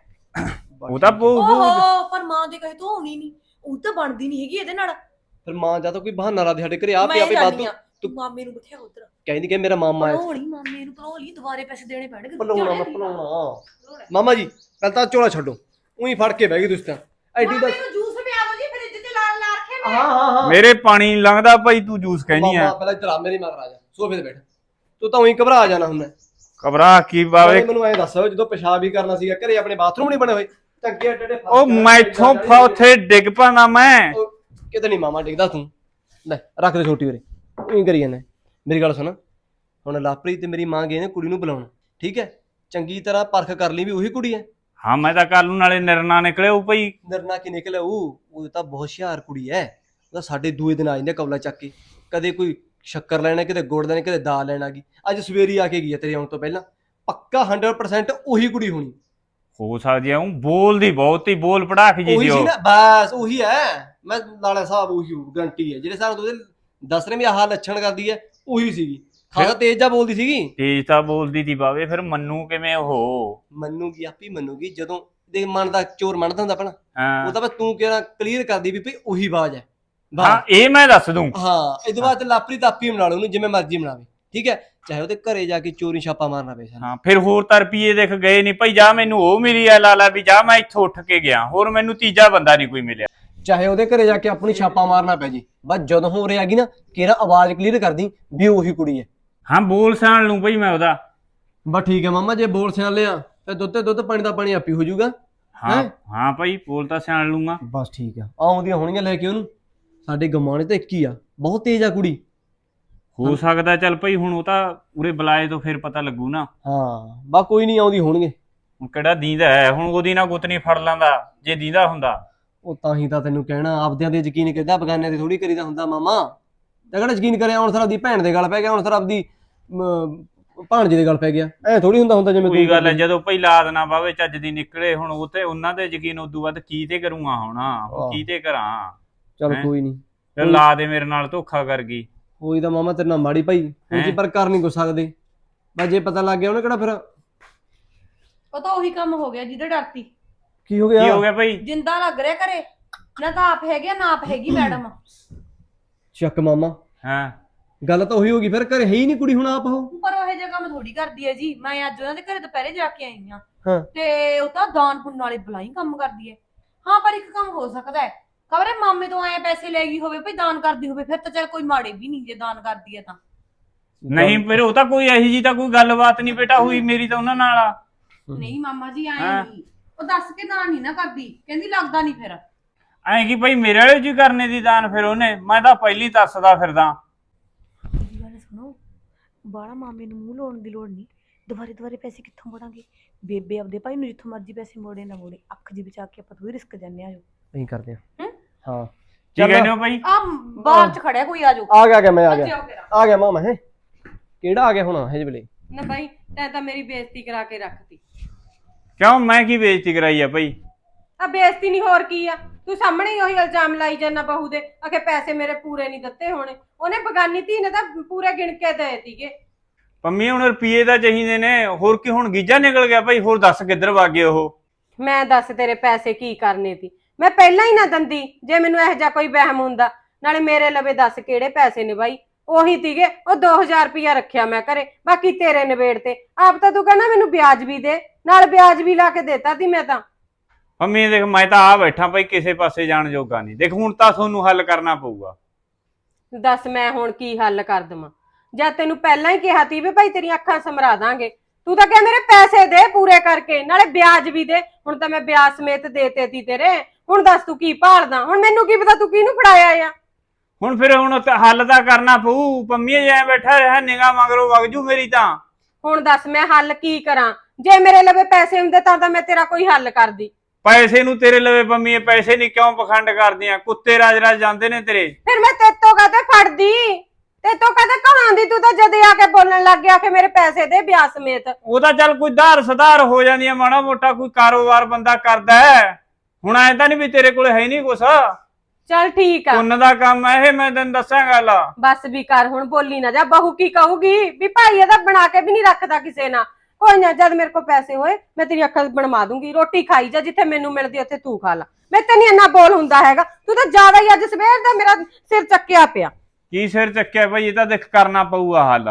ਉਹ ਤਾਂ ਓਹੋ ਪਰ ਮਾਂ ਦੇ ਕਹੇ ਤੋਂ ਆਉਣੀ ਨਹੀਂ। ਉਹ ਤਾਂ ਬਣਦੀ ਨਹੀਂ ਹੈਗੀ ਇਹਦੇ ਨਾਲ। ਫਿਰ ਮਾਂ ਜਾਂ ਤਾਂ ਕੋਈ ਬਹਾਨਾ ਲਾ ਦੇ ਸਾਡੇ ਘਰੇ ਆ ਮੈਂ ਪਿਆ ਆਪੇ ਵਾਧੂ। ਤੂੰ ਮਾਮੇ ਨੂੰ ਬਿਠਾ ਉਧਰ। ਕਹਿੰਦੀ ਕਿ ਮੇਰਾ ਮਾਮਾ ਹੈ। ਭਰੋਲੀ ਮਾਮੇ ਨੂੰ ਭਰੋਲੀ ਦੁਬਾਰੇ ਪੈਸੇ ਦੇਣੇ ਪੈਣਗੇ। ਭਲਾਉਣਾ ਮੈਂ ਭਲਾਉਣਾ ਮਾਮਾ ਜੀ ਪਹਿਲਾਂ ਤਾਂ ਝੋਲਾ ਛੱਡੋ। ਉਹੀ ਫੜ ਕੇ ਬਹਿ ਗਈ ਤੁਸੀਂ ਤਾਂ। ਐਡੀ ਦਾ ਮਾਮੇ ਨੂੰ ਜੂਸ ਪਿਆ ਦੋ ਜੀ ਫ੍ਰਿਜ 'ਚ ਲਾਲ ਲਾ ਰੱਖੇ ਮੈਂ। ਹਾਂ ਹਾਂ ਹਾਂ। ਮੇਰੇ ਪਾਣੀ ਨੀ ਲੰਘਦਾ ਭਾਈ ਤੂੰ ਜੂਸ ਕਹਿਨੀ ਮਾਮਾ ਆ ਪਹਿਲਾਂ ਇੱਧਰ ਆ ਮੇਰੀ ਮਗਰ ਆ ਜਾ। ਸੋਫੇ ਤੇ ਬੈਠ। ਤੂੰ ਤਾਂ ਉਹੀ ਘਬਰਾ ਜਾਣਾ ਹੁੰਦਾ ਕਬਰਾ ਕੀ ਬਾਵੇ? ਮੈਨੂੰ ਐਂ ਦੱਸ ਜਦੋਂ ਪਿਸ਼ਾਬ ਵੀ ਕਰਨਾ ਸੀਗਾ ਘਰੇ ਆਪਣੇ ਬਾਥਰੂਮ ਨਹੀਂ ਬਣੇ ਹੋਏ। ਟੱਗੇ ਅੱਡੇ ਉਹ ਮੈਥੋਂ ਫਾ ਉੱਥੇ ਡਿੱਗ ਪਾਣਾ ਮੈਂ। ਕਿਤੇ ਨਹੀਂ ਮਾਮਾ ਡਿੱਗਦਾ ਤੂੰ। ਲੈ ਰੱਖ ਦੇ ਛੋਟੀ ਵੀਰੇ। ਉਹੀ ਕਰੀ ਜਾਂਦਾ। ਮੇਰੀ ਗੱਲ ਸੁਣ। ਹੁਣ ਲਾਪਰੀ ਤੇ ਮੇਰੀ ਮਾਂ ਗਏ ਨੇ ਕੁੜੀ ਨੂੰ ਬੁਲਾਉਣ। ਠੀਕ ਹੈ? ਚੰਗੀ ਤਰ੍ਹਾਂ ਪਰਖ ਕਰ ਲਈ ਵੀ ਉਹੀ ਕੁੜੀ ਹੈ। ਹਾਂ ਮੈਂ ਤਾਂ ਕੱਲ ਨੂੰ ਨਾਲੇ ਨਿਰਨਾ ਨਿਕਲੇ ਉਹ ਭਾਈ। ਨਿਰਨਾ ਕੀ ਨਿਕਲਿਆ? ਉਹ ਉਹ ਤਾਂ ਬਹੁਤ ਹੁਸ਼ਿਆਰ ਕੁੜੀ ਹੈ। ਉਹ ਤਾਂ ਸਾਡੇ ਦੂਏ ਦਿਨ ਆ ਜਾਂਦੇ ਕੌਲਾ ਚੱਕ ਕੇ। ਕਦੇ ਕੋਈ ਸ਼ੱਕਰ ਲੈਣਾ ਕਿਤੇ ਗੁੜ ਲੈਣਾ ਕਿਤੇ ਦਾਲ ਲੈਣ ਗਈ। ਅੱਜ ਸਵੇਰੀ ਆ ਕੇ ਗਈ ਹੈ ਤੇਰੇ ਆਉਣ ਤੋਂ ਪਹਿਲਾਂ। ਪੱਕਾ 100% ਉਹੀ ਕੁੜੀ ਹੋਣੀ। ਹੋ ਸਕਦੀ ਆ ਉਹ ਬੋਲਦੀ ਬਹੁਤ ਹੀ ਬੋਲ ਪੜਾਖ ਜੀ ਉਹੀ ਸੀ ਸੀ ਉਹ। ਨਾ ਬਸ ਉਹੀ ਹੈ। ਮੈਂ ਨਾਲੇ ਸਾਹਿਬ ਉਹੀ ਗਰੰਟੀ ਹੈ। ਜਿਹੜੇ ਸਾਨੂੰ ਉਹਦੇ ਦੱਸ ਰਹੇ ਵੀ ਆਹ ਲੱਛਣ ਕਰਦੀ ਹੈ ਉਹੀ ਸੀਗੀ। ਖਾਸਾ ਤੇਜ਼ ਜਾ ਬੋਲਦੀ ਸੀਗੀ? ਤੇਜ ਤਾਂ ਬੋਲਦੀ ਦੀ ਬਾਵੇ ਫਿਰ ਮੰਨੂ ਕਿਵੇਂ ਉਹ? ਮੰਨੂਗੀ ਆਪੀ ਮੰਨੂਗੀ? ਜਦੋਂ ਦੇ ਮਨ ਦਾ ਚੋਰ ਮੰਨਦਾ ਹੁੰਦਾ ਆਪਣਾ ਹਾਂ। ਉਹ ਤਾਂ ਬਸ ਤੂੰ ਕਿਹੜਾ ਕਲੀਅਰ ਕਰਦੀ ਵੀ ਭਈ ਉਹੀ ਆਵਾਜ਼ ਹੈ। ਹਾਂ ਇਹ ਮੈਂ ਦੱਸ ਦੂੰ। ਹਾਂ ਇਹਦੇ ਬਾਅਦ ਲਾਪਰੀ ਤਾਪੀ ਬਣਾ ਲਓ ਉਹਨੂੰ ਜਿਵੇਂ ਮਰਜ਼ੀ ਬਣਾਵੇ। ਠੀਕ ਹੈ? ਚਾਹੇ ਉਹਦੇ ਘਰੇ ਜਾ ਕੇ ਚੋਰੀ ਛਾਪਾ ਮਾਰਨਾ ਪਏ ਸਾਨੂੰ ਹਾਂ ਫਿਰ ਹੋਰ ਤਾਂ ਦੇਖ ਗਏ ਨਹੀਂ। ਭਾਈ ਜਾ ਮੈਨੂੰ ਉਹ ਮਿਲੀ ਆ ਲਾਲਾ ਵੀ ਜਾ ਮੈਂ ਇੱਥੋਂ ਉੱਠ ਕੇ ਗਿਆ। ਹੋਰ ਮੈਨੂੰ ਤੀਜਾ ਬੰਦਾ ਨਹੀਂ ਕੋਈ ਮਿਲਿਆ। ਚਾਹੇ ਉਹਦੇ ਘਰੇ ਜਾ ਕੇ ਆਪਣੀ ਛਾਪਾ ਮਾਰਨਾ ਪੈ ਜੀ। ਬਸ ਜਦੋਂ ਹੋ ਰਿਹਾ ਹੈਗੀ ਨਾ ਕਿਹੜਾ ਆਵਾਜ਼ ਕਲੀਅਰ ਕਰਦੀ ਵੀ ਉਹੀ ਕੁੜੀ ਹੈ। ਹਾਂ ਬੋਲ ਸਾਣ ਲੂੰ ਭਾਈ ਮੈਂ ਉਹਦਾ। ਬਸ ਠੀਕ ਹੈ ਮਾਮਾ ਜੇ ਬੋਲ ਸਿਆਣ ਲਿਆ ਤੇ ਦੁੱਧ ਤੇ ਦੁੱਧ ਪਾਣੀ ਦਾ ਪਾਣੀ ਆਪੀ ਹੋ ਜਾਊਗਾ। ਹਾਂ ਹੈਂ? ਹਾਂ ਭਾਈ ਬੋਲ ਤਾਂ ਸਿਆਣ ਲੂੰਗਾ। ਬਸ ਠੀਕ ਆ। ਆਉਂਦੀਆਂ ਹੋਣੀਆਂ ਲੈ ਕੇ ਉਹਨੂੰ। ਸਾਡੇ ਗਮਾਣੇ ਤਾਂ ਇੱਕ ਹੀ ਆ। ਬਹੁਤ ਤੇਜ਼ ਆ ਕੁੜੀ। ਹੋ ਸਕਦਾ ਚੱਲ ਭਾਈ ਹੁਣ ਉਹ ਤਾਂ ਉਰੇ ਬੁਲਾਏ ਤੋਂ ਫਿਰ ਪਤਾ ਲੱਗੂ ਨਾ। ਹਾਂ ਬਾ ਕੋਈ ਨਹੀਂ ਆਉਂਦੀ ਹੋਣਗੇ। ਹੁਣ ਕਿਹੜਾ ਦੀਂਦਾ ਹੈ? ਹੁਣ ਉਹਦੀ ਨਾ ਗੁੱਤਨੀ ਫੜ ਲਾਂਦਾ ਜੇ ਦੀਂਦਾ ਹੁੰਦਾ। ਉਹ ਤਾਂ ਹੀ ਤਾਂ ਤੈਨੂੰ ਕਹਿਣਾ ਆਪਦਿਆਂ ਦੇ ਯਕੀਨ ਕਰਦਾ ਬਗਾਨਿਆਂ ਤੇ ਥੋੜੀ ਕਰੀਦਾ ਹੁੰਦਾ ਮਾਮਾ। ਤਗੜਾ ਯਕੀਨ ਕਰਿਆ ਹੁਣ ਸਰ ਆਪਦੀ ਭੈਣ ਦੇ ਗੱਲ ਪੈ ਗਿਆ ਹੁਣ ਸਰ ਆਪਦੀ ਭਾਣਜੇ ਦੇ ਗੱਲ ਪੈ ਗਿਆ। ਐ ਥੋੜੀ ਹੁੰਦਾ ਹੁੰਦਾ ਜਿਵੇਂ ਕੋਈ ਗੱਲ ਹੈ ਜਦੋਂ ਭਾਈ ਲਾਦ ਨਾ ਬਾਵੇ ਚੱਜ ਦੀ ਨਿਕਲੇ ਹੁਣ ਉਹ ਤੇ ਉਹਨਾਂ ਦੇ ਯਕੀਨ ਉਦੋਂ ਵੱਧ ਕੀ ਤੇ ਕਰੂੰਗਾ ਹੁਣ? ਕੀ ਤੇ ਕਰਾਂ? ਚਲ? ਕੋਈ ਨਹੀਂ। ਲਾ ਦੇ ਮੇਰੇ ਨਾਲ ਧੋਖਾ ਕਰ ਗਈ। ਹੋਈ ਤਾਂ ਮਾਮਾ ਤੇਰੇ ਨਾਲ ਮਾੜੀ ਭਾਈ। ਹੁਣ ਜੀ? ਪਰ ਕਰ ਨਹੀਂ ਕੋ ਸਕਦੇ। ਬਸ ਜੇ ਪਤਾ ਲੱਗ ਗਿਆ ਉਹਨੇ ਕਿਹੜਾ ਫਿਰ। ਉਹ ਤਾਂ ਉਹੀ ਕੰਮ ਹੋ ਗਿਆ ਜਿਹਦੇ ਡਰਤੀ। ਕੀ ਹੋ ਕੀ ਗਿਆ ਹੋ ਗਿਆ ਭਾਈ? ਜਿੰਦਾ ਲੱਗ ਰਿਹਾ ਘਰੇ। ਨਾ ਤਾਂ ਆਪ ਹੈਗੇ ਆ, ਨਾ ਆਪ ਹੈਗੀ ਮੈਡਮ। ਚੱਕ ਮਾਮਾ। ਹਾਂ। ਗੱਲ ਤਾਂ ਉਹੀ ਹੋ ਗਈ ਫਿਰ ਘਰੇ ਹੈ ਹੀ ਨਹੀਂ ਕੁੜੀ ਹੁਣ ਆਪ ਉਹ। ਪਰ ਉਹ ਇਹ ਜਿਹਾ ਕੰਮ ਥੋੜੀ ਕਰਦੀ ਹੈ ਜੀ। ਮੈਂ ਅੱਜ ਉਹਨਾਂ ਦੇ ਘਰੇ ਦੁਪਹਿਰੇ ਜਾ ਕੇ ਆਈ ਹਾਂ। ਹਾਂ। ਤੇ ਉਹ ਤਾਂ ਦਾਨ ਪੁੰਨ ਵਾਲੇ ਬਲਾਈ ਕੰਮ ਕਰਦੀ ਹੈ। ਹਾਂ ਪਰ ਇੱਕ ਕੰਮ ਹੋ ਸਕਦਾ ਹੈ। ਖਬਰੇ ਮਾਮੇ ਤੋਂ ਆਏ ਪੈਸੇ ਲੈ ਗਈ ਹੋਵੇ ਭਈ ਦਾਨ ਕਰਦੀ ਹੋਵੇ ਫਿਰ ਤਾਂ ਚੱਲ ਕੋਈ ਮਾੜੇ ਵੀ ਨਹੀਂ ਜੇ ਦਾਨ ਕਰਦੀ ਹੈ ਤਾਂ। ਨਹੀਂ ਫਿਰ ਉਹ ਤਾਂ ਕੋਈ ਇਹੀ ਜੀ ਤਾਂ ਕੋਈ ਗੱਲਬਾਤ ਨਹੀਂ ਬੇਟਾ ਹੋਈ ਮੇਰੀ ਤਾਂ ਉਹਨਾਂ ਨਾਲ ਆ। ਨਹੀਂ ਮਾਮਾ ਜੀ ਆਏ ਹਾਂ। ਨਹੀਂ। ਉਹ ਦੱਸ ਕੇ ਦਾਨ ਨਹੀਂ ਨਾ ਕਰਦੀ ਕਹਿੰਦੀ ਲੱਗਦਾ ਨਹੀਂ ਫਿਰ। ਐਂ ਕਿ ਭਾਈ ਮੇਰੇ ਵਾਲੇ ਜੀ ਕਰਨੇ ਦੀ ਦਾਨ ਫਿਰ ਉਹਨੇ ਮੈਂ ਤਾਂ ਪਹਿਲੀ ਦੱਸਦਾ ਫਿਰਦਾ। ਮੇਰੀ ਗੱਲ ਸੁਣੋ ਬਾਲਾ ਮਾਮੇ ਨੂੰ ਮੂੰਹ ਲਾਉਣ ਦੀ ਲੋੜ ਨਹੀਂ। ਦੁਬਾਰੇ ਦੁਬਾਰੇ ਪੈਸੇ ਕਿੱਥੋਂ ਮੋੜਾਂਗੇ? ਬੇਬੇ ਆਪਦੇ ਭਾਈ ਨੂੰ ਜਿੱਥੋਂ ਮਰਜ਼ੀ ਪੈਸੇ ਮੋੜੇ ਨਾ ਮੋੜੇ ਅੱਖ ਜੀ ਬਚਾ ਕੇ ਆਪਾਂ ਥੋੜੀ ਰਿਸਕ ਜਾਂਦੇ ਆ ਜੋ। ਨਹੀਂ ਕਰਦੇ ਆ ਹੂੰ? ਹਾਂ। ਕੀ ਚੱਲ। ਕਹਿੰਦੇ ਹੋ ਭਾਈ ਆ ਬਾਹਰ ਚ ਖੜਿਆ ਕੋਈ ਆ ਜਾਓ ਆ ਗਿਆ ਆ ਗਿਆ ਮੈਂ ਆ ਗਿਆ। ਆ ਗਿਆ ਮਾਮਾ ਹੈ। ਕਿਹੜਾ ਆ ਗਿਆ ਹੁਣ ਇਹ ਵੇਲੇ? ਨਾ ਬਾਈ ਤੈਂ ਤਾਂ ਮੇਰੀ ਬੇਇੱਜ਼ਤੀ ਕਰਾ ਕੇ ਰੱਖਤੀ। ਕਿਉਂ? ਮੈਂ ਕੀ ਬੇਇੱਜ਼ਤੀ ਕਰਾਈ ਆ ਭਾਈ ਆ ਬੇਇੱਜ਼ਤੀ ਨਹੀਂ ਹੋਰ ਕੀ ਆ? ਤੂੰ ਸਾਹਮਣੇ ਹੀ ਉਹੀ ਇਲਜ਼ਾਮ ਲਾਈ ਜਾਂਦਾ ਬਹੂ ਦੇ ਅਖੇ ਪੈਸੇ ਮੇਰੇ ਪੂਰੇ ਨਹੀਂ ਦਿੱਤੇ ਹੋਣੇ। ਉਹਨੇ ਬਗਾਨੀ ਧੀ ਨੇ ਤਾਂ ਪੂਰੇ ਗਿਣ ਕੇ ਦੇ ਤੀਗੇ ਪੰਮੀ ਹੁਣ ਰੁਪਏ ਦਾ ਚਾਹੀਦੇ ਨੇ। ਹੋਰ ਕੀ ਹੁਣ ਗੀਜਾ ਨਿਕਲ ਗਿਆ ਭਾਈ ਹੋਰ ਦੱਸ ਕਿੱਧਰ ਵਾਗੇ ਉਹ? ਮੈਂ ਦੱਸ ਤੇਰੇ ਪੈਸੇ ਕੀ ਕਰਨੇ ਸੀ? ਮੈਂ ਪਹਿਲਾਂ ਹੀ ਨਾ ਦੰਦੀ ਜੇ ਮੈਨੂੰ ਇਹੋ ਜਿਹਾ ਕੋਈ ਵਹਿਮ ਹੁੰਦਾ। ਨਾਲੇ ਮੇਰੇ ਲਵੇ ਦੱਸ ਕਿਹੜੇ ਪੈਸੇ ਨੇ ਬਾਈ ਉਹੀ ਤੀਗੇ ਉਹ 2000 ਰੁਪਇਆ ਰੱਖਿਆ ਮੈਂ ਘਰੇ ਬਾਕੀ ਤੇਰੇ ਨਵੇੜ ਤੇ। ਆਪ ਤਾਂ ਤੂੰ ਕਹਿੰਦਾ ਮੈਨੂੰ ਵਿਆਜ ਵੀ ਦੇ ਨਾਲ ਵਿਆਜ ਵੀ ਲਾ ਕੇ ਦੇਤਾ ਸੀ ਮੈਂ ਤਾਂ। ਪੰਮੀ ਦੇਖ ਮੈਂ ਤਾਂ ਆ ਬੈਠਾ ਭਾਈ ਕਿਸੇ ਪਾਸੇ ਜਾਣ ਜੋਗਾ ਨਹੀਂ। ਦੇਖ ਹੁਣ ਤਾਂ ਤੁਹਾਨੂੰ ਹੱਲ ਕਰਨਾ ਪਊਗਾ। ਦੱਸ ਮੈਂ ਹੁਣ ਕੀ ਹੱਲ ਕਰ ਦਵਾਂ? ਜਦ ਤੈਨੂੰ ਪਹਿਲਾਂ ਹੀ ਕਿਹਾ ਤੀ ਵੀ ਭਾਈ ਤੇਰੀਆਂ ਅੱਖਾਂ ਸਮਰਾ ਦਾਂਗੇ। ਤੂੰ ਤਾਂ ਕਿਹਾ ਮੇਰੇ ਪੈਸੇ ਦੇ ਪੂਰੇ ਕਰਕੇ ਨਾਲੇ ਵਿਆਜ ਵੀ ਦੇ। ਹੁਣ ਤਾਂ ਮੈਂ ਵਿਆਜ ਸਮੇਤ ਦੇਤੇ ਤੀ ਤੇਰੇ। ਹੁਣ ਦੱਸ ਤੂੰ ਕੀ ਭਾਲਦਾ? ਹੁਣ ਮੈਨੂੰ ਕੀ ਪਤਾ ਤੂੰ ਕਿਹਨੂੰ ਫੜਾਇਆ ਆ? ਹੁਣ ਫਿਰ ਹੁਣ ਤਾਂ ਹੱਲ ਤਾਂ ਕਰਨਾ ਪਊ। ਪੰਮੀ ਜੇ ਬੈਠਾ ਰਿਹਾ ਨਿਗਾਹ ਮਗਰੋਂ ਵਗ ਜੂ ਮੇਰੀ ਤਾਂ। ਹੁਣ ਦੱਸ ਮੈਂ ਹੱਲ ਕੀ ਕਰਾਂ? ਜੇ ਮੇਰੇ ਲਵੇ ਪੈਸੇ ਹੁੰਦੇ ਤਾਂ ਤਾਂ ਮੈਂ ਤੇਰਾ ਕੋਈ ਹੱਲ ਕਰਦੀ। ਪੈਸੇ ਨੂੰ ਤੇਰੇ ਲਵੇ ਪੰਮੀ ਇਹ ਪੈਸੇ ਨਹੀਂ ਕਿਉਂ ਪਖੰਡ ਕਰਦੀਆਂ? ਕੁੱਤੇ ਰਾਜ ਰਾਜ ਜਾਂਦੇ ਨੇ ਤੇਰੇ। ਫਿਰ ਮੈਂ ਤੇਤੋਂ ਕਾਤੇ ਫੜਦੀ? ਤੇਤੋਂ ਕਾਤੇ ਕਹਾਂਦੀ ਤੂੰ ਤਾਂ ਜਦੇ ਆ ਕੇ ਬੋਲਣ ਲੱਗ ਗਿਆ ਕਿ ਮੇਰੇ ਪੈਸੇ ਦੇ ਵਿਆਜ ਸਮੇਤ। ਉਹ ਤਾਂ ਚੱਲ ਕੋਈ ਧਾਰ ਸੁਧਾਰ ਹੋ ਜਾਂਦੀਆਂ ਮਾੜਾ ਮੋਟਾ ਕੋਈ ਕਾਰੋਬਾਰ ਬੰਦਾ ਕਰਦਾ ਹੈ। ਹੁਣ ਐ ਤਾਂ ਨਹੀਂ ਵੀ ਤੇਰੇ ਕੋਲ ਹੈ ਨਹੀਂ ਕੁਛ। ਚੱਲ ਠੀਕ ਆ। ਪੁੰਨ ਦਾ ਕੰਮ ਹੈ ਇਹ ਮੈਂ ਤੈਨੂੰ ਦੱਸਾਂ ਗੱਲ। ਬਸ ਵੀ ਕਰ ਹੁਣ ਬੋਲੀ ਨਾ ਜਾ। ਬਹੂ ਕੀ ਕਹੂਗੀ? ਵੀ ਭਾਈ ਇਹਦਾ ਬਣਾ ਕੇ ਵੀ ਨਹੀਂ ਰੱਖਦਾ ਕਿਸੇ ਨਾਲ। ਕੋਈ ਨਾ ਜਦ ਮੇਰੇ ਕੋਲ ਪੈਸੇ ਹੋਏ ਮੈਂ ਤੇਰੀ ਅੱਖਾਂ ਬਣਵਾ ਦੂੰਗੀ। ਰੋਟੀ ਖਾਈ ਜਾ ਜਿੱਥੇ ਮੈਨੂੰ ਮਿਲਦੀ ਉੱਥੇ ਤੂੰ ਖਾ ਲਾ। ਮੈਂ ਤੇ ਨਹੀਂ ਇੰਨਾ ਬੋਲ ਹੁੰਦਾ ਹੈਗਾ। ਤੂੰ ਤਾਂ ਜ਼ਿਆਦਾ ਹੀ ਅੱਜ ਸਵੇਰ ਦਾ ਮੇਰਾ ਸਿਰ ਚੱਕਿਆ ਪਿਆ। ਕੀ ਸਿਰ ਚੱਕਿਆ ਭਾਈ? ਇਹ ਤਾਂ ਦੇਖ ਕਰਨਾ ਪਊਗਾ ਹੱਲ।